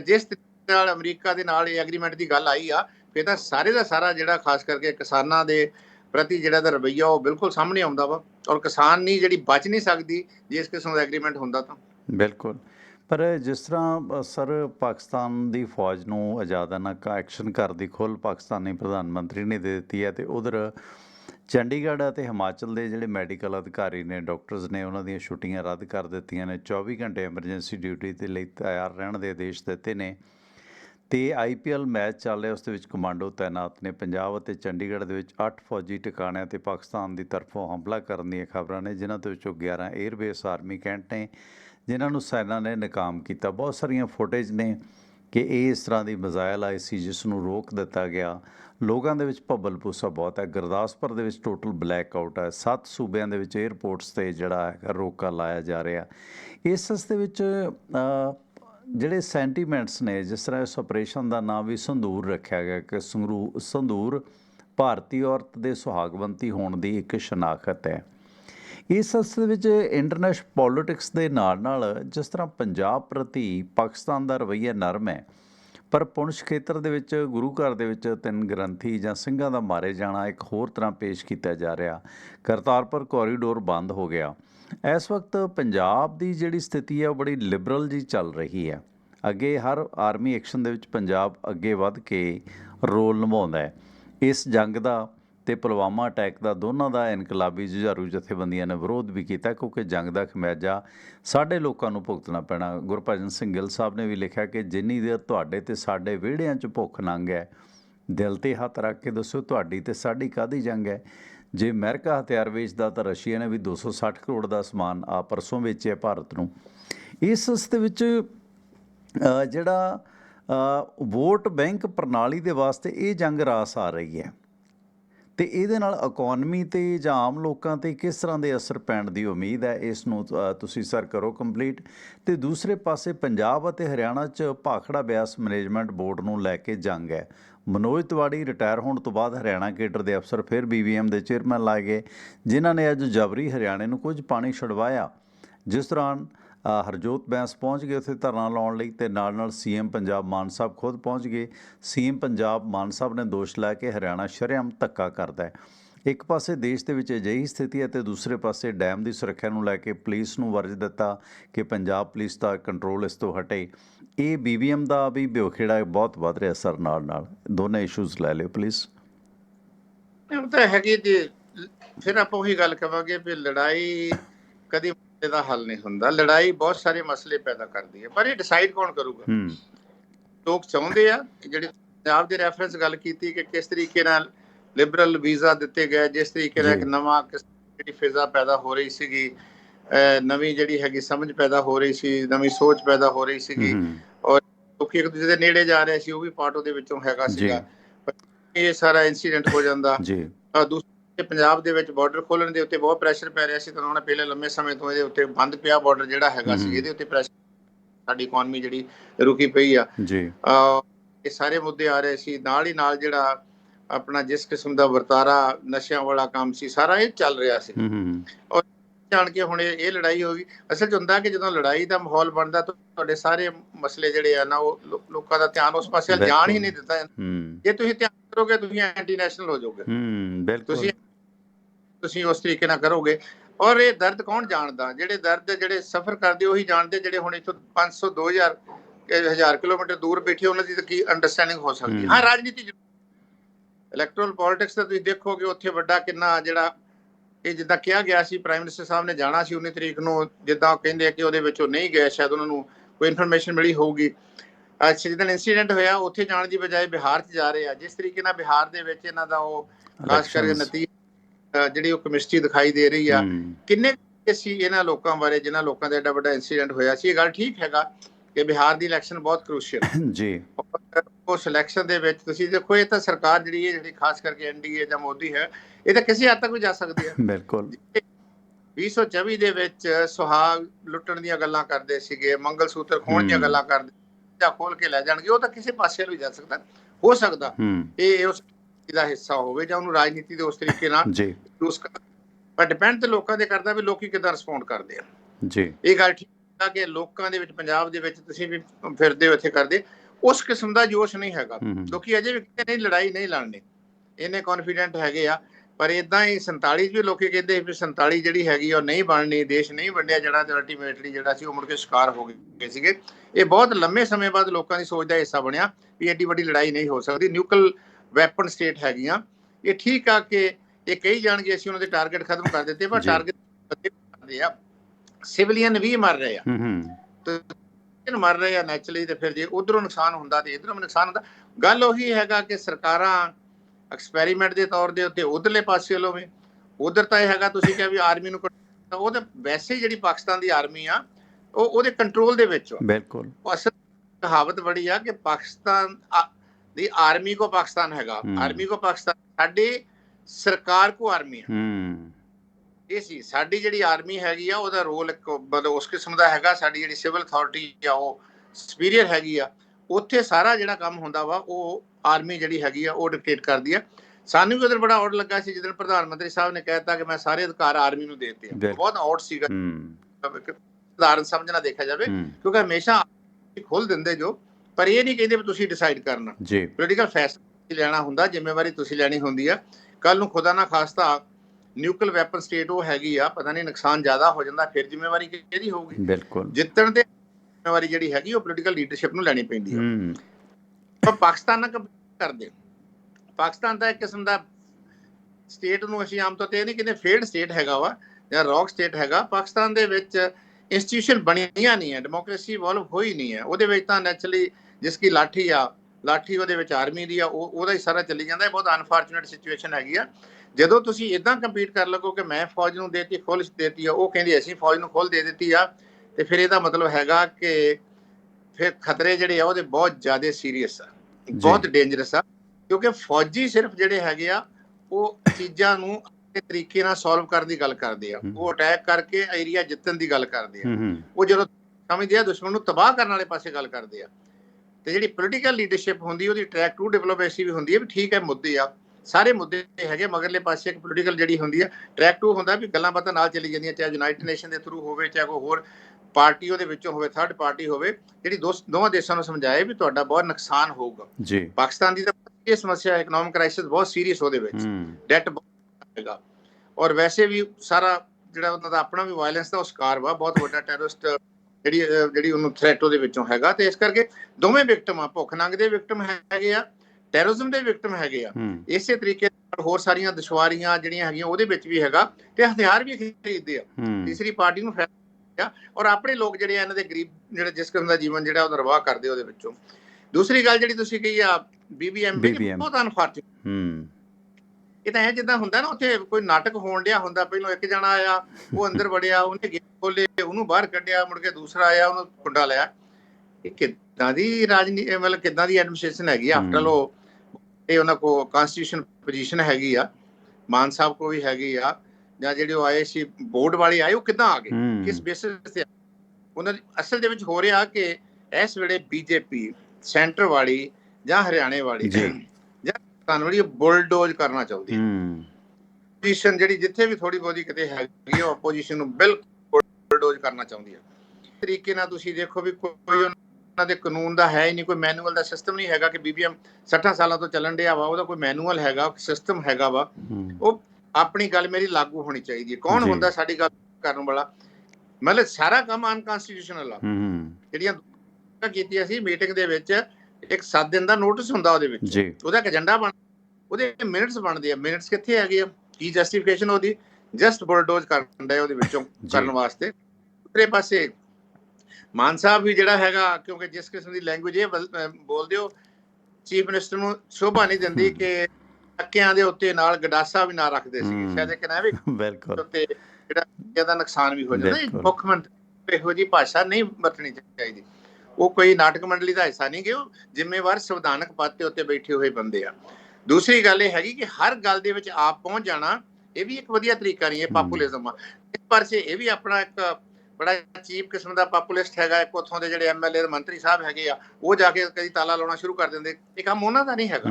ਜਿਸ ਤਰੀਕੇ ਨਾਲ ਅਮਰੀਕਾ ਦੇ ਨਾਲ ਇਹ ਐਗਰੀਮੈਂਟ ਦੀ ਗੱਲ ਆਈ ਆ ਫਿਰ ਤਾਂ ਸਾਰੇ ਦਾ ਸਾਰਾ ਜਿਹੜਾ ਖਾਸ ਕਰਕੇ ਕਿਸਾਨਾਂ ਦੇ ਪ੍ਰਤੀ ਜਿਹੜਾ ਦਾ ਰਵਈਆ ਉਹ ਬਿਲਕੁਲ ਸਾਹਮਣੇ ਆਉਂਦਾ ਵਾ ਔਰ ਕਿਸਾਨ ਨਹੀਂ ਜਿਹੜੀ ਬਚ ਨਹੀਂ ਸਕਦੀ ਜੇ ਇਸ ਕਿਸਮ ਦਾ ਐਗਰੀਮੈਂਟ ਹੁੰਦਾ ਤਾਂ। ਬਿਲਕੁਲ। ਪਰ ਜਿਸ ਤਰ੍ਹਾਂ ਸਰ ਪਾਕਿਸਤਾਨ ਦੀ ਫੌਜ ਨੂੰ ਆਜ਼ਾਦਾਨਾ ਕਾ ਐਕਸ਼ਨ ਕਰਨ ਦੀ ਖੁੱਲ੍ਹ ਪਾਕਿਸਤਾਨੀ ਪ੍ਰਧਾਨ ਮੰਤਰੀ ਨੇ ਦੇ ਦਿੱਤੀ ਹੈ ਤੇ ਉਧਰ ਚੰਡੀਗੜ੍ਹ ਅਤੇ ਹਿਮਾਚਲ ਦੇ ਜਿਹੜੇ ਮੈਡੀਕਲ ਅਧਿਕਾਰੀ ਨੇ, ਡਾਕਟਰਸ ਨੇ, ਉਹਨਾਂ ਦੀਆਂ ਛੁੱਟੀਆਂ ਰੱਦ ਕਰ ਦਿੱਤੀਆਂ ਨੇ। 24 ਘੰਟੇ ਐਮਰਜੈਂਸੀ ਡਿਊਟੀ ਦੇ ਲਈ ਤਿਆਰ ਰਹਿਣ ਦੇ ਆਦੇਸ਼ ਦਿੱਤੇ ਨੇ। ਤੇ ਆਈਪੀਐਲ ਮੈਚ ਚੱਲ ਰਿਹਾ, ਉਸ ਦੇ ਵਿੱਚ ਕਮਾਂਡੋ ਤਾਇਨਾਤ ਨੇ। ਪੰਜਾਬ ਅਤੇ ਚੰਡੀਗੜ੍ਹ ਦੇ ਵਿੱਚ 8 ਫੌਜੀ ਟਿਕਾਣਿਆਂ ਤੇ ਪਾਕਿਸਤਾਨ ਦੀ ਤਰਫੋਂ ਹਮਲਾ ਕਰਨ ਦੀਆਂ ਖਬਰਾਂ ਨੇ, ਜਿਨ੍ਹਾਂ ਦੇ ਵਿੱਚੋਂ 11 에ਅਰਬੇਸ ਆਰਮੀ ਕੈਂਟ ਨੇ ਜਿਨ੍ਹਾਂ ਨੂੰ ਸੈਨਾ ਨੇ ਨਾਕਾਮ ਕੀਤਾ। ਬਹੁਤ ਸਾਰੀਆਂ ਫੁਟੇਜ ਨੇ ਕਿ ਇਹ ਇਸ ਤਰ੍ਹਾਂ ਦੀ ਮਜ਼ਾਇਲ ਆਈ ਸੀ, ਜਿਸ ਨੂੰ ਰੋਕ ਦਿੱਤਾ ਗਿਆ। ਲੋਕਾਂ ਦੇ ਵਿੱਚ ਭੱਬਲ ਭੂਸਾ ਬਹੁਤ ਹੈ। ਗੁਰਦਾਸਪੁਰ ਦੇ ਵਿੱਚ ਟੋਟਲ ਬਲੈਕ ਆਊਟ ਹੈ। ਸੱਤ ਸੂਬਿਆਂ ਦੇ ਵਿੱਚ 에ਅਰਪੋਰਟਸ ਤੇ ਜਿਹੜਾ ਹੈ ਰੋਕਾ ਲਾਇਆ ਜਾ ਰਿਹਾ। ਇਸ ਦੇ ਵਿੱਚ ਜਿਹੜੇ ਸੈਂਟੀਮੈਂਟਸ ਨੇ, ਜਿਸ ਤਰ੍ਹਾਂ ਇਸ ਆਪਰੇਸ਼ਨ ਦਾ ਨਾਮ ਵੀ ਸੰਧੂਰ ਰੱਖਿਆ ਗਿਆ ਕਿ ਸੰਗਰੂ ਸੰਦੂਰ ਭਾਰਤੀ ਔਰਤ ਦੇ ਸੁਹਾਗਵੰਤੀ ਹੋਣ ਦੀ ਇੱਕ ਸ਼ਨਾਖਤ ਹੈ। ਇਸ ਅਸਲ ਵਿੱਚ ਇੰਟਰਨੈਸ਼ਨਲ ਪੋਲਿਟਿਕਸ ਦੇ ਨਾਲ ਨਾਲ ਜਿਸ ਤਰ੍ਹਾਂ ਪੰਜਾਬ ਪ੍ਰਤੀ ਪਾਕਿਸਤਾਨ ਦਾ ਰਵੱਈਆ ਨਰਮ ਹੈ, ਪਰ ਪੁੰਛ ਖੇਤਰ ਦੇ ਵਿੱਚ, ਗੁਰੂ ਘਰ ਦੇ ਵਿੱਚ ਤਿੰਨ ਗ੍ਰੰਥੀ ਜਾਂ ਸਿੰਘਾਂ ਦਾ ਮਾਰੇ ਜਾਣਾ ਇੱਕ ਹੋਰ ਤਰ੍ਹਾਂ ਪੇਸ਼ ਕੀਤਾ ਜਾ ਰਿਹਾ। ਕਰਤਾਰਪੁਰ ਕੋਰੀਡੋਰ ਬੰਦ ਹੋ ਗਿਆ। ਇਸ ਵਕਤ ਪੰਜਾਬ ਦੀ ਜਿਹੜੀ ਸਥਿਤੀ ਹੈ, ਉਹ ਬੜੀ ਲਿਬਰਲ ਜੀ ਚੱਲ ਰਹੀ ਹੈ। ਅੱਗੇ ਹਰ ਆਰਮੀ ਐਕਸ਼ਨ ਦੇ ਵਿੱਚ ਪੰਜਾਬ ਅੱਗੇ ਵੱਧ ਕੇ ਰੋਲ ਨਿਭਾਉਂਦਾ ਹੈ। ਇਸ ਜੰਗ ਦਾ ਤੇ ਪੁਲਵਾਮਾ ਅਟੈਕ ਦਾ ਦੋਨਾਂ ਦਾ ਇਨਕਲਾਬੀ ਜੁਝਾਰੂ ਜਥੇਬੰਦੀਆਂ ਨੇ ਵਿਰੋਧ ਵੀ ਕੀਤਾ, ਕਿਉਂਕਿ ਜੰਗ ਦਾ ਖਮਿਆਜਾ ਸਾਡੇ ਲੋਕਾਂ ਨੂੰ ਭੁਗਤਣਾ ਪੈਣਾ। ਗੁਰਭਜਨ ਸਿੰਘ ਗਿੱਲ ਸਾਹਿਬ ਨੇ ਵੀ ਲਿਖਿਆ ਕਿ ਜਿੰਨੀ ਦੇਰ ਤੁਹਾਡੇ ਤੇ ਸਾਡੇ ਵਿਹੜਿਆਂ 'ਚ ਭੁੱਖ ਨੰਗ ਹੈ, ਦਿਲ ਤੇ ਹੱਥ ਰੱਖ ਕੇ ਦੱਸੋ ਤੁਹਾਡੀ ਤੇ ਸਾਡੀ ਕਾਦੀ ਜੰਗ ਹੈ। ਜੇ ਅਮਰੀਕਾ ਹਥਿਆਰ ਵੇਚਦਾ ਤਾਂ ਰਸ਼ੀਆ ਨੇ ਵੀ 260 ਕਰੋੜ ਦਾ ਸਮਾਨ ਆ ਪਰਸੋਂ ਵੇਚਿਆ ਭਾਰਤ ਨੂੰ। ਇਸ ਉਸ ਦੇ ਵਿੱਚ ਜਿਹੜਾ ਵੋਟ ਬੈਂਕ ਪ੍ਰਣਾਲੀ ਦੇ ਵਾਸਤੇ ਇਹ ਜੰਗ ਰਾਸ ਆ ਰਹੀ ਹੈ। ਤੇ ਇਹਦੇ ਨਾਲ ਇਕਨੋਮੀ ਤੇ ਜਾਂ ਆਮ ਲੋਕਾਂ ਤੇ ਕਿਸ ਤਰ੍ਹਾਂ ਦੇ ਅਸਰ ਪੈਣ ਦੀ ਉਮੀਦ ਹੈ? ਇਸ ਨੂੰ ਤੁਸੀਂ ਸਰ ਕਰੋ ਕੰਪਲੀਟ ਤੇ ਦੂਸਰੇ ਪਾਸੇ ਪੰਜਾਬ ਅਤੇ ਹਰਿਆਣਾ 'ਚ ਭਾਖੜਾ ਬਿਆਸ ਮੈਨੇਜਮੈਂਟ ਬੋਰਡ ਨੂੰ ਲੈ ਕੇ ਜੰਗ ਹੈ। ਮਨੋਜ ਤਿਵਾੜੀ ਰਿਟਾਇਰ ਹੋਣ ਤੋਂ ਬਾਅਦ ਹਰਿਆਣਾ ਕੇਡਰ ਦੇ ਅਫਸਰ ਫਿਰ ਬੀਵੀਐਮ ਦੇ ਚੇਅਰਮੈਨ ਲਾਏ ਗਏ, ਜਿਨ੍ਹਾਂ ਨੇ ਅੱਜ ਜਬਰੀ ਹਰਿਆਣੇ ਨੂੰ ਕੁਝ ਪਾਣੀ ਛਡਵਾਇਆ। ਜਿਸ ਦੌਰਾਨ ਹਰਜੋਤ ਬੈਂਸ ਪਹੁੰਚ ਗਏ ਉੱਥੇ ਧਰਨਾ ਲਾਉਣ ਲਈ ਤੇ ਨਾਲ ਨਾਲ ਸੀਐਮ ਪੰਜਾਬ ਮਾਨ ਸਾਹਿਬ ਖੁਦ ਪਹੁੰਚ ਗਏ। ਸੀਐਮ ਪੰਜਾਬ ਮਾਨ ਸਾਹਿਬ ਨੇ ਦੋਸ਼ ਲਾਇਆ ਕਿ ਹਰਿਆਣਾ ਸ਼ਰਿਆਮ ਧੱਕਾ ਕਰਦਾ ਹੈ। ਇੱਕ ਪਾਸੇ ਦੇਸ਼ ਦੇ ਵਿੱਚ ਅਜਿਹੀ ਸਥਿਤੀ ਹੈ ਤੇ ਦੂਸਰੇ ਪਾਸੇ ਡੈਮ ਦੀ ਸੁਰੱਖਿਆ ਨੂੰ ਲੈ ਕੇ ਪੁਲਿਸ ਨੂੰ ਵਰਜ ਦਿੱਤਾ ਕਿ ਪੰਜਾਬ ਪੁਲਿਸ ਦਾ ਕੰਟਰੋਲ ਇਸ ਤੋਂ ਹਟੇ। ਇਹ ਬੀਬੀਐਮ ਦਾ ਵੀ ਬਿਓਖੇੜਾ ਬਹੁਤ ਵੱਧ ਰਿਹਾ ਸਰ ਨਾਲ ਨਾਲ। ਦੋਨੇ ਇਸ਼ੂਜ਼ ਲੈ ਲਿਓ ਪਲੀਜ਼ ਉਹ ਤਾਂ ਹੈਗੀ ਜੀ। ਫਿਰ ਆਪਾਂ ਉਹੀ ਗੱਲ ਕਵਾਂਗੇ ਵੀ ਲੜਾਈ ਕਦੀ ਦਾ ਹੱਲ ਨਹੀਂ ਹੁੰਦਾ। ਲੜਾਈ ਬਹੁਤ ਸਾਰੇ ਮਸਲੇ ਪੈਦਾ ਕਰਦੀ ਹੈ ਪਰ ਇਹ ਡਿਸਾਈਡ ਕੌਣ ਕਰੂਗਾ? ਲੋਕ ਚਾਹੁੰਦੇ ਆ ਕਿ ਜਿਹੜੇ ਪੰਜਾਬ ਦੇ ਰੈਫਰੈਂਸ ਗੱਲ ਕੀਤੀ ਕਿ ਕਿਸ ਤਰੀਕੇ ਨਾਲ ਲਿਬਰਲ ਵੀਜ਼ਾ ਦਿੱਤੇ ਗਏ ਜਿਸ ਤਰੀਕੇ ਨਾਲ। ਇੱਕ ਨਵਾਂ ਕਿਸ ਜਿਹੜੀ ਫਿਜ਼ਾ ਪੈਦਾ ਹੋ ਰਹੀ ਸੀਗੀ ਨਵੀਂ ਜਿਹੜੀ ਹੈਗੀ ਸਮਝ ਪੈਦਾ ਹੋ ਰਹੀ ਸੀ ਨਵੀਂ ਸੋਚ ਪੈਦਾ ਹੋ ਰਹੀ ਸੀਗੀ। ਹੂੰ ਲੋਕੀ ਇੱਕ ਦੂਜੇ ਦੇ ਨੇੜੇ ਜਾ ਰਹੇ ਸੀ ਉਹ ਵੀ ਪਾਰਟ ਉਹਦੇ ਵਿੱਚੋਂ ਹੈਗਾ। ਸੀਗਾ। ਇਹ ਸਾਰਾ ਇਨਸੀਡੈਂਟ ਹੋ ਜਾਂਦਾ। ਜੀ। ਅਹ ਦੂਸਰੇ ਪੰਜਾਬ ਦੇ ਵਿੱਚ ਬਾਰਡਰ ਖੋਲਣ ਦੇ ਉੱਤੇ ਬਹੁਤ ਪ੍ਰੈਸ਼ਰ ਪੈ ਰਿਹਾ ਸੀ ਤਾਂ ਉਹਨਾਂ ਪਹਿਲੇ ਲੰਮੇ ਸਮੇਂ ਤੋਂ ਇਹਦੇ ਉੱਤੇ ਬੰਦ ਪਿਆ ਬਾਰਡਰ ਜਿਹੜਾ ਹੈਗਾ। ਸੀ ਇਹਦੇ ਉੱਤੇ ਪ੍ਰੈਸ਼ਰ ਸਾਡੀ ਇਕਨੋਮੀ ਜਿਹੜੀ ਰੁਕੀ ਪਈ ਆ। ਜੀ। ਇਹ ਸਾਰੇ ਮੁੱਦੇ ਆ ਰਹੇ ਸੀ ਨਾਲ ਹੀ ਨਾਲ ਜਿਹੜਾ ਆਪਣਾ ਜਿਸ ਕਿਸਮ ਦਾ ਵਰਤਾਰਾ ਨਸ਼ਿਆਂ ਵਾਲਾ ਕੰਮ ਸੀ ਸਾਰਾ ਇਹ ਚੱਲ ਰਿਹਾ ਸੀ। ਹੂੰ ਹੂੰ ਜਾਣ ਕੇ ਹੁਣ ਇਹ ਲੜਾਈ ਹੋ ਗਈ। ਅਸਲ 'ਚ ਹੁੰਦਾ ਕਿ ਜਦੋਂ ਲੜਾਈ ਦਾ ਮਾਹੌਲ ਬਣਦਾ ਤਾਂ ਤੁਹਾਡੇ ਸਾਰੇ ਮਸਲੇ ਜਿਹੜੇ ਆ ਨਾ ਉਹ ਲੋਕਾਂ ਦਾ ਧਿਆਨ ਉਸ ਪਾਸੇ ਜਾਣ ਹੀ ਨਹੀਂ ਦਿੱਤਾ ਜੇ ਤੁਸੀਂ ਧਿਆਨ ਕਰੋਗੇ ਤੁਸੀਂ ਐਂਟੀ ਨੈਸ਼ਨਲ ਹੋ ਜਾਓਗੇ। ਹੂੰ ਬਿਲਕੁਲ। ਤੁਸੀਂ ਤੁਸੀਂ ਉਸ ਤਰੀਕੇ ਨਾਲ ਕਰੋਗੇ। ਔਰ ਇਹ ਦਰਦ ਕੌਣ ਜਾਣਦਾ? ਜਿਹੜੇ ਦਰਦ ਜਿਹੜੇ ਸਫਰ ਕਰਦੇ ਉਹੀ ਜਾਣਦੇ ਜਿਹੜੇ ਹੁਣ ਇੱਥੋਂ 500 2000 ਹਜ਼ਾਰ ਕਿਲੋਮੀਟਰ ਦੂਰ ਬੈਠੇ ਉਹਨਾਂ ਦੀ ਤਾਂ ਕੀ ਅੰਡਰਸਟੈਂਡਿੰਗ ਹੋ ਸਕਦੀ ਹੈ? ਰਾਜਨੀਤੀ ਇਲੈਕਟਰਲ ਪੋਲਿਟਿਕਸ ਦਾ ਤੁਸੀਂ ਦੇਖੋਗੇ ਉੱਥੇ ਵੱਡਾ ਕਿੰਨਾ ਜਿਹੜਾ ਇਹ ਜਿੱਦਾਂ ਕਿਹਾ ਗਿਆ ਸੀ ਪ੍ਰਾਈਮ ਮਿਨਿਸਟਰ ਸਾਹਿਬ ਨੇ ਜਾਣਾ ਸੀ 19 ਤਰੀਕ ਨੂੰ ਜਿੱਦਾਂ ਉਹ ਕਹਿੰਦੇ ਆ ਕਿ ਉਹਦੇ ਵਿੱਚੋਂ ਨਹੀਂ ਗਏ ਸ਼ਾਇਦ ਉਹਨਾਂ ਨੂੰ ਕੋਈ ਇਨਫੋਰਮੇਸ਼ਨ ਮਿਲੀ ਹੋਊਗੀ। ਅੱਛਾ ਜਿੱਦਾਂ ਇਨਸੀਡੈਂਟ ਹੋਇਆ ਉੱਥੇ ਜਾਣ ਦੀ ਬਜਾਏ ਬਿਹਾਰ 'ਚ ਜਾ ਰਹੇ ਆ। ਜਿਸ ਤਰੀਕੇ ਨਾਲ ਬਿਹਾਰ ਦੇ ਵਿੱਚ ਇਹਨਾਂ ਦਾ ਉਹ ਖਾਸ ਕਰਕੇ ਨਤੀਜਾ ਜਿਹੜੀ ਉਹ ਕੈਮਿਸਟਰੀ ਦਿਖਾਈ ਦੇ ਰਹੀ ਆ ਕਿੰਨੇ ਸੀ ਇਹਨਾਂ ਲੋਕਾਂ ਬਾਰੇ ਜਿਨ੍ਹਾਂ ਲੋਕਾਂ ਦਾ ਐਡਾ ਵੱਡਾ ਇਨਸੀਡੈਂਟ ਹੋਇਆ ਸੀ? ਇਹ ਗੱਲ ਠੀਕ ਹੈਗਾ ਕਿ ਬਿਹਾਰ ਦੀ ਇਲੈਕਸ਼ਨ ਬਹੁਤ ਕ੍ਰੂਸ਼ੀਅਲ ਜੀ। ਉਸ ਇਲੈਕਸ਼ਨ ਦੇ ਵਿੱਚ ਤੁਸੀਂ ਦੇਖੋ ਇਹ ਤਾਂ ਸਰਕਾਰ ਜਿਹੜੀ ਹੈ ਜਿਹੜੀ ਖਾਸ ਕਰਕੇ ਐਨਡੀਏ ਜਾਂ ਮੋਦੀ ਹੈ ਇਹ ਤਾਂ ਕਿਸੇ ਹੱਦ ਤੱਕ ਵੀ ਜਾ ਸਕਦੀ ਹੈ। ਬਿਲਕੁਲ। 2024 ਦੇ ਵਿੱਚ ਸੁਹਾਗ ਲੁੱਟਣ ਦੀਆਂ ਗੱਲਾਂ ਕਰਦੇ ਸੀਗੇ ਮੰਗਲ ਸੂਤਰ ਖੋਣ ਦੀਆਂ। ਗੱਲਾਂ ਕਰਦੇ ਜਾਂ ਖੋਲ ਕੇ ਲੈ ਜਾਣਗੇ ਉਹ ਤਾਂ ਕਿਸੇ ਪਾਸੇ ਨੂੰ ਜਾ ਸਕਦਾ। ਹੋ ਸਕਦਾ। ਇਹ ਉਸ ਦਾ ਹਿੱਸਾ ਹੋਵੇ ਜਾਂ ਉਹਨੂੰ ਰਾਜਨੀਤੀ ਦੇ ਉਸ ਤਰੀਕੇ ਨਾਲ ਜੀ। ਯੂਜ਼ ਕਰ ਪਰ ਡਿਪੈਂਡ ਤੇ ਲੋਕਾਂ ਦੇ ਕਰਦਾ ਵੀ ਲੋਕੀ ਕਿਦਾਂ ਰਿਸਪੌਂਡ ਕਰਦੇ ਆ। ਜੀ। ਇਹ ਗੱਲ ਠੀਕ ਆ ਕਿ ਲੋਕਾਂ ਦੇ ਵਿੱਚ ਪੰਜਾਬ ਦੇ ਵਿੱਚ ਤੁਸੀਂ ਵੀ ਫਿਰਦੇ ਹੋ ਇੱਥੇ ਕਰਦੇ ਉਸ ਕਿਸਮ ਦਾ ਜੋਸ਼ ਨਹੀਂ ਹੈਗਾ। ਲੋਕੀ ਅਜੇ ਵੀ ਕਹਿੰਦੇ ਨਹੀਂ ਲੜਾਈ ਨਹੀਂ ਲੜਨੀ। ਇਹਨੇ ਕੌਨਫੀਡੈਂਟ ਹੈਗੇ ਆ ਪਰ ਇਦਾਂ ਹੀ 47 ਚ ਵੀ ਲੋਕੀ ਕਹਿੰਦੇ ਵੀ 47 ਜਿਹੜੀ ਹੈਗੀ ਉਹ ਨਹੀਂ ਬਣਨੀ ਦੇਸ਼ ਨਹੀਂ ਵੰਡਿਆ ਜਿਹੜਾ ਤੇ ਅਲਟੀਮੇਟਲੀ ਜਿਹੜਾ ਸੀ ਉਹ ਮੁੜ ਕੇ ਸ਼ਿਕਾਰ ਹੋ ਗਏ ਸੀਗੇ। ਇਹ ਬਹੁਤ ਲੰਮੇ ਸਮੇਂ ਬਾਅਦ ਲੋਕਾਂ ਦੀ ਸੋਚ ਦਾ ਹਿੱਸਾ ਬਣਿਆ ਵੀ ਐਡੀ ਵੱਡੀ ਲੜਾਈ ਨਹੀਂ ਹੋ ਸਕਦੀ। ਨਿਊਕਲ ਵੈਪਨ ਸਟੇਟ ਹੈਗੀਆਂ। ਇਹ ਠੀਕ ਆ ਕਿ ਇਹ ਕਹੀ ਜਾਣਗੇ ਅਸੀਂ ਉਹਨਾਂ ਦੇ ਟਾਰਗੇਟ ਖਤਮ ਕਰ ਦਿੱਤੇ ਪਰ। ਟਾਰਗੇਟ ਕਰਦੇ ਆ। ਸਿਵਲੀਅਨ ਵੀ ਮਰ ਰਹੇ ਆ। ਹੂੰ ਹੂੰ। ਮਰ ਰਹੇ ਆ ਨੈਚੁਰਲੀ ਤੇ ਫਿਰ ਜੇ ਉਧਰੋਂ ਨੁਕਸਾਨ ਹੁੰਦਾ ਤੇ ਇਧਰੋਂ ਨੁਕਸਾਨ ਹੁੰਦਾ। ਗੱਲ ਉਹੀ ਹੈਗਾ ਕਿ ਸਰਕਾਰਾਂ ਐਕਸਪੈਰੀਮੈਂਟ ਦੇ ਤੌਰ ਦੇ ਉੱਤੇ ਉਧਰਲੇ ਪਾਸੇ ਵੱਲੋਂ ਵੀ ਉਧਰ ਤਾਂ ਇਹ ਹੈਗਾ ਤੁਸੀਂ ਕਿਹਾ ਵੀ ਆਰਮੀ ਨੂੰ ਤਾਂ ਉਹ ਤਾਂ ਵੈਸੇ ਜਿਹੜੀ ਪਾਕਿਸਤਾਨ ਦੀ ਆਰਮੀ ਆ ਉਹ ਉਹਦੇ ਕੰਟਰੋਲ ਦੇ ਵਿੱਚ ਆ। ਬਿਲਕੁਲ। ਅਸਲ ਕਹਾਵਤ ਬੜੀ ਆ ਕਿ ਪਾਕਿਸਤਾਨ ਆਰਮੀ ਕੋ ਪਾਕਿਸਤਾਨ ਹੈਗਾ। ਹਮ। ਆਰਮੀ ਕੋ ਪਾਕਿਸਤਾਨ ਸਾਡੀ ਸਰਕਾਰ ਕੋ ਆਰਮੀ ਹੈ। ਹੂੰ। ਇਹ ਸੀ ਸਾਡੀ ਜਿਹੜੀ ਆਰਮੀ ਹੈਗੀ ਆ ਉਹਦਾ ਰੋਲ ਇੱਕ ਮਤਲਬ ਉਸ ਕਿਸਮ ਦਾ ਹੈਗਾ ਸਾਡੀ ਜਿਹੜੀ ਸਿਵਲ ਅਥਾਰਟੀ ਆ ਉਹ ਸੁਪੀਰੀਅਰ ਹੈਗੀ ਆ। ਉੱਥੇ ਸਾਰਾ ਜਿਹੜਾ ਕੰਮ ਹੁੰਦਾ ਵਾ ਉਹ ਆਰਮੀ ਜਿਹੜੀ ਹੈਗੀ ਆ ਉਹ ਡਿਕਟੇਟ ਕਰਦੀ ਆ। ਸਾਨੂੰ ਵੀ ਉਧਰ ਬੜਾ ਆਰਡਰ ਲੱਗਾ ਸੀ ਜਦੋਂ ਪ੍ਰਧਾਨ ਮੰਤਰੀ ਸਾਹਿਬ ਨੇ ਕਹਿਤਾ ਕਿ ਮੈਂ ਸਾਰੇ ਅਧਿਕਾਰ ਆਰਮੀ ਨੂੰ ਦੇ ਦਿੱਤੇ ਆ। ਬਹੁਤ ਆਊਟ ਸੀਗਾ। ਸਧਾਰਨ ਸਮਝਣਾ ਦੇਖਿਆ ਜਾਵੇ ਕਿਉਂਕਿ ਹਮੇਸ਼ਾ ਖੋਲ ਦਿੰਦੇ ਜੋ ਪਰ ਇਹ ਨਹੀਂ ਕਹਿੰਦੇ ਵੀ ਤੁਸੀਂ ਡਿਸਾਈਡ ਕਰਨਾ। ਜੀ। ਪੋਲੀਟੀਕਲ ਫੈਸਲਾ ਲੈਣਾ ਹੁੰਦਾ ਜ਼ਿੰਮੇਵਾਰੀ ਤੁਸੀਂ ਲੈਣੀ ਹੁੰਦੀ ਆ। ਕੱਲ ਨੂੰ ਖੁਦਾ ਨਾ ਖਾਸਤਾ ਨਿਊਕਲ ਵੈਪਨ ਸਟੇਟ ਉਹ ਹੈਗੀ ਆ ਪਤਾ ਨਹੀਂ ਨੁਕਸਾਨ ਜ਼ਿਆਦਾ ਹੋ ਜਾਂਦਾ ਫਿਰ ਜ਼ਿੰਮੇਵਾਰੀ ਕਿਹਦੀ ਹੋਊਗੀ? ਬਿਲਕੁਲ। ਜਿੱਤਣ ਦੇ ਜ਼ਿੰਮੇਵਾਰੀ ਜਿਹੜੀ ਹੈਗੀ ਉਹ ਪੋਲੀਟੀਕਲ ਲੀਡਰਸ਼ਿਪ ਨੂੰ ਲੈਣੀ ਪੈਂਦੀ ਹੂੰ। ਪਰ ਪਾਕਿਸਤਾਨ ਨਾਲ ਕਰਦੇ ਪਾਕਿਸਤਾਨ ਦਾ ਇੱਕ ਕਿਸਮ ਦਾ ਸਟੇਟ ਨੂੰ ਅਸੀਂ ਆਮ ਤੌਰ ਤੇ ਨਹੀਂ ਕਹਿੰਦੇ ਫੇਲਡ ਸਟੇਟ ਹੈਗਾ ਵਾ ਜਾਂ ਰੌਕ ਸਟੇਟ ਹੈਗਾ। ਪਾਕਿਸਤਾਨ ਦੇ ਵਿੱਚ ਇੰਸਟੀਟਿਊਸ਼ਨ ਬਣੀਆਂ ਨਹੀਂ ਹੈ ਡੈਮੋਕ੍ਰੇਸੀ ਇਵੋਲਵ ਹੋਈ ਨਹੀਂ ਹੈ ਉਹਦੇ ਵਿੱਚ ਤਾਂ ਨੈਚੁਰਲੀ ਜਿਸ ਕੀ ਲਾਠੀ ਆ ਲਾਠੀ ਉਹਦੇ ਵਿੱਚ ਆਰਮੀ ਦੀ ਆ ਉਹ ਉਹਦਾ ਹੀ ਸਾਰਾ ਚੱਲੀ ਜਾਂਦਾ ਹੈ ਬਹੁਤ ਅਨਫੋਰਚੂਨੇਟ ਸਿਚੁਏਸ਼ਨ ਹੈਗੀ ਆ। ਜਦੋਂ ਤੁਸੀਂ ਇਦਾਂ ਕੰਪੀਟ ਕਰ ਲੱਗੋ ਕਿ ਮੈਂ ਫੌਜ ਨੂੰ ਦੇਤੀ ਖੁੱਲ ਦੇਤੀ ਆ ਉਹ ਕਹਿੰਦੀ ਅਸੀਂ ਫੌਜ ਨੂੰ ਖੁੱਲ ਦੇ ਦਿੱਤੀ ਆ ਤੇ ਫਿਰ ਇਹਦਾ ਮਤਲਬ ਹੈਗਾ ਕਿ ਫਿਰ ਖਤਰੇ ਜਿਹੜੇ ਆ ਉਹਦੇ ਬਹੁਤ ਜ਼ਿਆਦਾ ਸੀਰੀਅਸ ਆ। ਬਹੁਤ ਡੇਂਜਰਸ ਆ ਕਿਉਂਕਿ ਫੌਜੀ ਸਿਰਫ ਜਿਹੜੇ ਹੈਗੇ ਆ ਉਹ ਚੀਜ਼ਾਂ ਨੂੰ ਆਪਣੇ ਤਰੀਕੇ ਨਾਲ ਸੋਲਵ ਕਰਨ ਦੀ ਗੱਲ ਕਰਦੇ ਆ। ਉਹ ਅਟੈਕ ਕਰਕੇ ਏਰੀਆ ਜਿੱਤਣ ਦੀ ਗੱਲ ਕਰਦੇ ਆ। ਉਹ ਜਦੋਂ ਸਮਝਦੇ ਆ ਦੁਸ਼ਮਣ ਨੂੰ ਤਬਾਹ ਕਰਨ ਵਾਲੇ ਪਾਸੇ ਗੱਲ ਕਰਦੇ ਆ। ਤੇ ਜਿਹੜੀ ਪੋਲੀਟੀਕਲ ਲੀਡਰਸ਼ਿਪ ਹੁੰਦੀ ਉਹਦੀ ਟਰੈਕ ਟੂ ਡਿਪਲੋਮੇਸੀ ਵੀ ਹੁੰਦੀ ਹੈ ਵੀ ਠੀਕ ਹੈ ਮੁੱਦੇ ਆ ਸਾਰੇ ਮੁੱਦੇ ਹੈਗੇ ਮਗਰਲੇ ਪਾਸੇ ਇੱਕ ਪੋਲੀਟੀਕਲ ਜਿਹੜੀ ਹੁੰਦੀ ਆ ਟਰੈਕ ਟੂ ਹੁੰਦਾ ਵੀ ਗੱਲਾਂ ਬਾਤਾਂ ਨਾਲ ਚੱਲੀ ਜਾਂਦੀਆਂ ਚਾਹੇ ਯੂਨਾਈਟਿਡ ਨੇਸ਼ਨ ਦੇ ਥਰੂ ਹੋਵੇ ਚਾਹੇ ਕੋਈ ਹੋਰ ਪਾਰਟੀ ਉਹਦੇ ਵਿੱਚੋਂ ਹੋਵੇ ਥਰਡ ਪਾਰਟੀ ਹੋਵੇ ਜਿਹੜੀ ਦੋਵਾਂ ਦੇਸ਼ਾਂ ਨੂੰ ਸਮਝਾਏ ਵੀ ਤੁਹਾਡਾ ਬਹੁਤ ਨੁਕਸਾਨ ਹੋਊਗਾ। ਜੀ। ਪਾਕਿਸਤਾਨ ਦੀ ਤਾਂ ਇਹ ਸਮੱਸਿਆ ਇਕਨੋਮਿਕ ਕ੍ਰਾਈਸਿਸ ਬਹੁਤ ਸੀਰੀਅਸ ਉਹਦੇ ਵਿੱਚ। ਡੈਟ ਹੈਗਾ। ਔਰ ਵੈਸੇ ਵੀ ਸਾਰਾ ਜਿਹੜਾ ਉਹਨਾਂ ਦਾ ਆਪਣਾ ਵੀ ਵਾਇਲੈਂਸ ਦਾ ਉਹ ਸ਼ਿਕਾਰ ਵਾ ਬਹੁਤ ਵੱਡਾ ਟੈਰਰਿਸਟ ਜਿਹੜੀ ਜਿਹੜੀ ਉਹਨੂੰ ਥ੍ਰੈਟ ਉਹਦੇ ਵਿੱਚੋਂ ਹੈਗਾ ਤੇ ਇਸ ਕਰਕੇ ਦੋਵੇਂ ਵਿਕਟਮ ਆ ਭੁੱਖ ਨੰਗ ਦੇ ਵਿਕਟਮ ਹੈਗੇ ਆ ਟੈਰਰਿਜ਼ਮ ਦੇ ਵਿਕਟਮ ਹੈਗੇ ਆ। ਇਸੇ ਤਰੀਕੇ ਨਾਲ ਹੋਰ ਸਾਰੀਆਂ ਦੁਸ਼ਵਾਰੀਆਂ ਜਿਹੜੀਆਂ ਹੈਗੀਆਂ ਉਹਦੇ ਵਿੱਚ ਵੀ ਹੈਗਾ ਤੇ ਹਥਿਆਰ ਵੀ ਖਰੀਦਦੇ ਆ। ਤੀਸਰੀ ਪਾਰਟੀ ਨੂੰ ਫਾਇਦਾ ਆ ਔਰ ਆਪਣੇ ਲੋਕ ਜਿਹੜੇ ਆ ਇਹਨਾਂ ਦੇ ਗਰੀਬ ਜਿਹੜੇ ਜਿਸ ਕਿਸਮ ਦਾ ਜੀਵਨ ਜਿਹੜਾ ਉਹ ਨਿਰਵਾਹ ਕਰਦੇ ਉਹਦੇ ਵਿੱਚੋਂ। ਦੂਸਰੀ ਗੱਲ ਜਿਹੜੀ ਤੁਸੀਂ ਕਹੀ ਆ ਬੀਬੀਐਮ ਬਹੁਤ ਅਨਫੋਰਚੂਨੇਟ ਹੂੰ। ਇਹ ਤਾਂ ਇਹ ਜਿੱਦਾਂ ਹੁੰਦਾ ਨਾ ਉੱਥੇ ਕੋਈ ਨਾਟਕ ਹੋਣ ਡਿਆ ਹੁੰਦਾ ਪਹਿਲਾਂ ਇੱਕ ਜਣਾ ਆਇਆ ਉਹ ਅੰਦਰ ਵੜਿਆ ਉਹਨੇ ਗੇਟ ਖੋਲੇ ਉਹਨੂੰ ਬਾਹਰ ਕੱਢਿਆ ਮੁੜ ਕੇ ਦੂਸਰਾ ਆਇਆ ਉਹਨੂੰ ਕੁੰਡਾ ਲਿਆ। ਇਹ ਕਿੱਦਾਂ ਦੀ ਰਾਜਨੀਤੀ ਮਤਲਬ ਕਿੱਦਾਂ ਦੀ ਐਡਮਿਨਿਸਟ੍ਰੇਸ਼ਨ ਹੈਗੀ। ਆਫਟਰ ਉਹ ਇਹ ਉਹਨਾਂ ਕੋ ਕਨਸਟੀਟਿਊਸ਼ਨ ਪੋਜੀਸ਼ਨ ਹੈਗੀ ਆ ਮਾਨ ਸਾਹਿਬ ਕੋ ਵੀ ਹੈਗੀ ਆ ਜਾਂ ਜਿਹੜੇ ਉਹ ਆਏ ਸੀ ਬੋਰਡ ਵਾਲੇ ਆਏ ਉਹ ਕਿੱਦਾਂ ਆ ਗਏ? ਕਿਸ ਬੇਸਿਸ ਤੇ ਉਹਨਾਂ ਦੀ ਅਸਲ ਦੇ ਵਿੱਚ ਹੋ ਰਿਹਾ ਕਿ ਇਸ ਵੇਲੇ ਬੀਜੇਪੀ ਸੈਂਟਰ ਵਾਲੀ ਜਾਂ ਹਰਿਆਣੇ ਵਾਲੀ ਜੀ। ਜਾਂ ਰਾਜਸਥਾਨ ਵਾਲੀ ਬੁਲਡੋਜ਼ ਕਰਨਾ ਚਾਹੁੰਦੀ ਹੈ। ਆਪੋਜੀਸ਼ਨ ਜਿਹੜੀ ਜਿੱਥੇ ਵੀ ਥੋੜੀ ਬਹੁਤੀ ਕਿਤੇ ਹੈਗੀ ਆ ਆਪੋਜੀਸ਼ਨ ਨੂੰ ਬਿਲਕੁਲ ਬੁਲਡੋਜ਼ ਕਰਨਾ ਚਾਹੁੰਦੀ ਹੈ। ਤਰੀਕੇ ਨਾਲ ਤੁਸੀਂ ਦੇਖੋ ਵੀ ਕੋਈ ਉਹਨਾਂ ਦੇ ਕਾਨੂੰਨ ਦਾ ਹੈ ਹੀ ਨਹੀਂ ਕੋਈ ਮੈਨੂਅਲ ਦਾ ਸਿਸਟਮ ਨਹੀਂ ਹੈਗਾ ਕਿ ਬੀਬੀਐਮ 60 ਸਾਲਾਂ ਤੋਂ ਚੱਲਣ ਡਿਆ ਵਾ ਉਹਦਾ ਕੋਈ ਮੈਨੂਅਲ ਹੈਗਾ ਸਿਸਟਮ ਹੈਗਾ ਵਾ। ਉਹ ਆਪਣੀ ਗੱਲ ਮੇਰੀ ਲਾਗੂ ਹੋਣੀ ਚਾਹੀਦੀ ਹੈ। ਕੌਣ। ਹੁੰਦਾ ਸਾਡੀ ਗੱਲ ਕਰਨ ਵਾਲਾ? ਮਤਲਬ ਸਾਰਾ ਕੰਮ ਅਨਕਨਸਟੀਟਿਊਸ਼ਨਲ ਆ। ਜਿਹੜੀਆਂ ਕੀਤੀਆਂ ਸੀ ਮੀਟਿੰਗ ਦੇ ਵਿੱਚ ਇੱਕ 7 ਦਿਨ ਦਾ ਨੋਟਿਸ ਹੁੰਦਾ ਉਹਦੇ ਵਿੱਚ। ਉਹਦਾ ਇੱਕ ਏਜੰਡਾ ਬਣ ਉਹਦੇ ਮਿੰਟਸ ਬਣਦੇ ਆ। ਮਿੰਟਸ ਕਿੱਥੇ ਹੈਗੇ ਆ? ਕੀ ਜਸਟੀਫਿਕੇਸ਼ਨ ਉਹਦੀ? ਜਸਟ ਬੁਲਡੋਜ਼ ਕਰਨ ਦਾ ਉਹਦੇ ਵਿੱਚੋਂ। ਕਰਨ ਵਾਸਤੇ। ਦੂਸਰੇ ਪਾਸੇ ਮਾਨ ਸਾਹਿਬ ਵੀ ਜਿਹੜਾ ਹੈਗਾ ਕਿਉਂਕਿ ਜਿਸ ਕਿਸਮ ਦੀ ਲੈਂਗੁਏਜ ਇਹ ਬੋਲਦੇ ਹੋ ਚੀਫ ਮਿਨਿਸਟਰ ਨੂੰ ਸ਼ੋਭਾ ਨਹੀਂ ਦਿੰਦੀ। ਕਿ ਟੱਕਿਆਂ ਦੇ ਉੱਤੇ ਨਾਲ ਗਡਾਸਾ ਵੀ ਨਾ ਰੱਖਦੇ ਸੀ। ਸ਼ਾਇਦ ਇਹ ਕਹਿੰਦਾ ਵੀ ਬਿਲਕੁਲ। ਉੱਤੇ ਜਿਹੜਾ ਇਹਦਾ ਨੁਕਸਾਨ ਵੀ ਹੋ ਜਾਂਦਾ। ਮੁੱਖ ਮੰਤਰੀ ਇਹੋ ਜੀ ਭਾਸ਼ਾ ਨਹੀਂ ਵਰਤਣੀ ਚਾਹੀਦੀ। ਉਹ ਕੋਈ ਨਾਟਕ ਮੰਡਲੀ ਦਾ ਹਿੱਸਾ ਨਹੀਂ ਕਿ ਉਹ ਜ਼ਿੰਮੇਵਾਰ ਸੰਵਿਧਾਨਕ ਪਦ ਤੇ ਉੱਤੇ ਬੈਠੇ ਹੋਏ ਬੰਦੇ ਆ। ਦੂਸਰੀ ਗੱਲ ਇਹ ਹੈਗੀ ਕਿ ਹਰ ਗੱਲ ਦੇ ਵਿੱਚ ਆਪ ਪਹੁੰਚ ਜਾਣਾ ਇਹ ਵੀ ਇੱਕ ਵਧੀਆ ਤਰੀਕਾ ਨਹੀਂ ਹੈ। ਪਾਪੂਲਿਜ਼ਮ ਆ। ਇਸ ਪਾਸੇ ਇਹ ਵੀ ਆਪਣਾ ਇੱਕ ਬੜਾ ਚੀਪ ਕਿਸਮ ਦਾ ਪਾਪੂਲਿਸਟ ਹੈਗਾ ਇੱਕ ਉੱਥੋਂ ਦੇ ਜਿਹੜੇ ਐਮਐਲਏ ਮੰਤਰੀ ਸਾਹਿਬ ਹੈਗੇ ਆ ਉਹ ਜਾ ਕੇ ਕਦੀ ਤਾਲਾ ਲਾਉਣਾ ਸ਼ੁਰੂ ਕਰ ਦਿੰਦੇ। ਇਹ ਕੰਮ ਉਹਨਾਂ ਦਾ ਨਹੀਂ ਹੈਗਾ।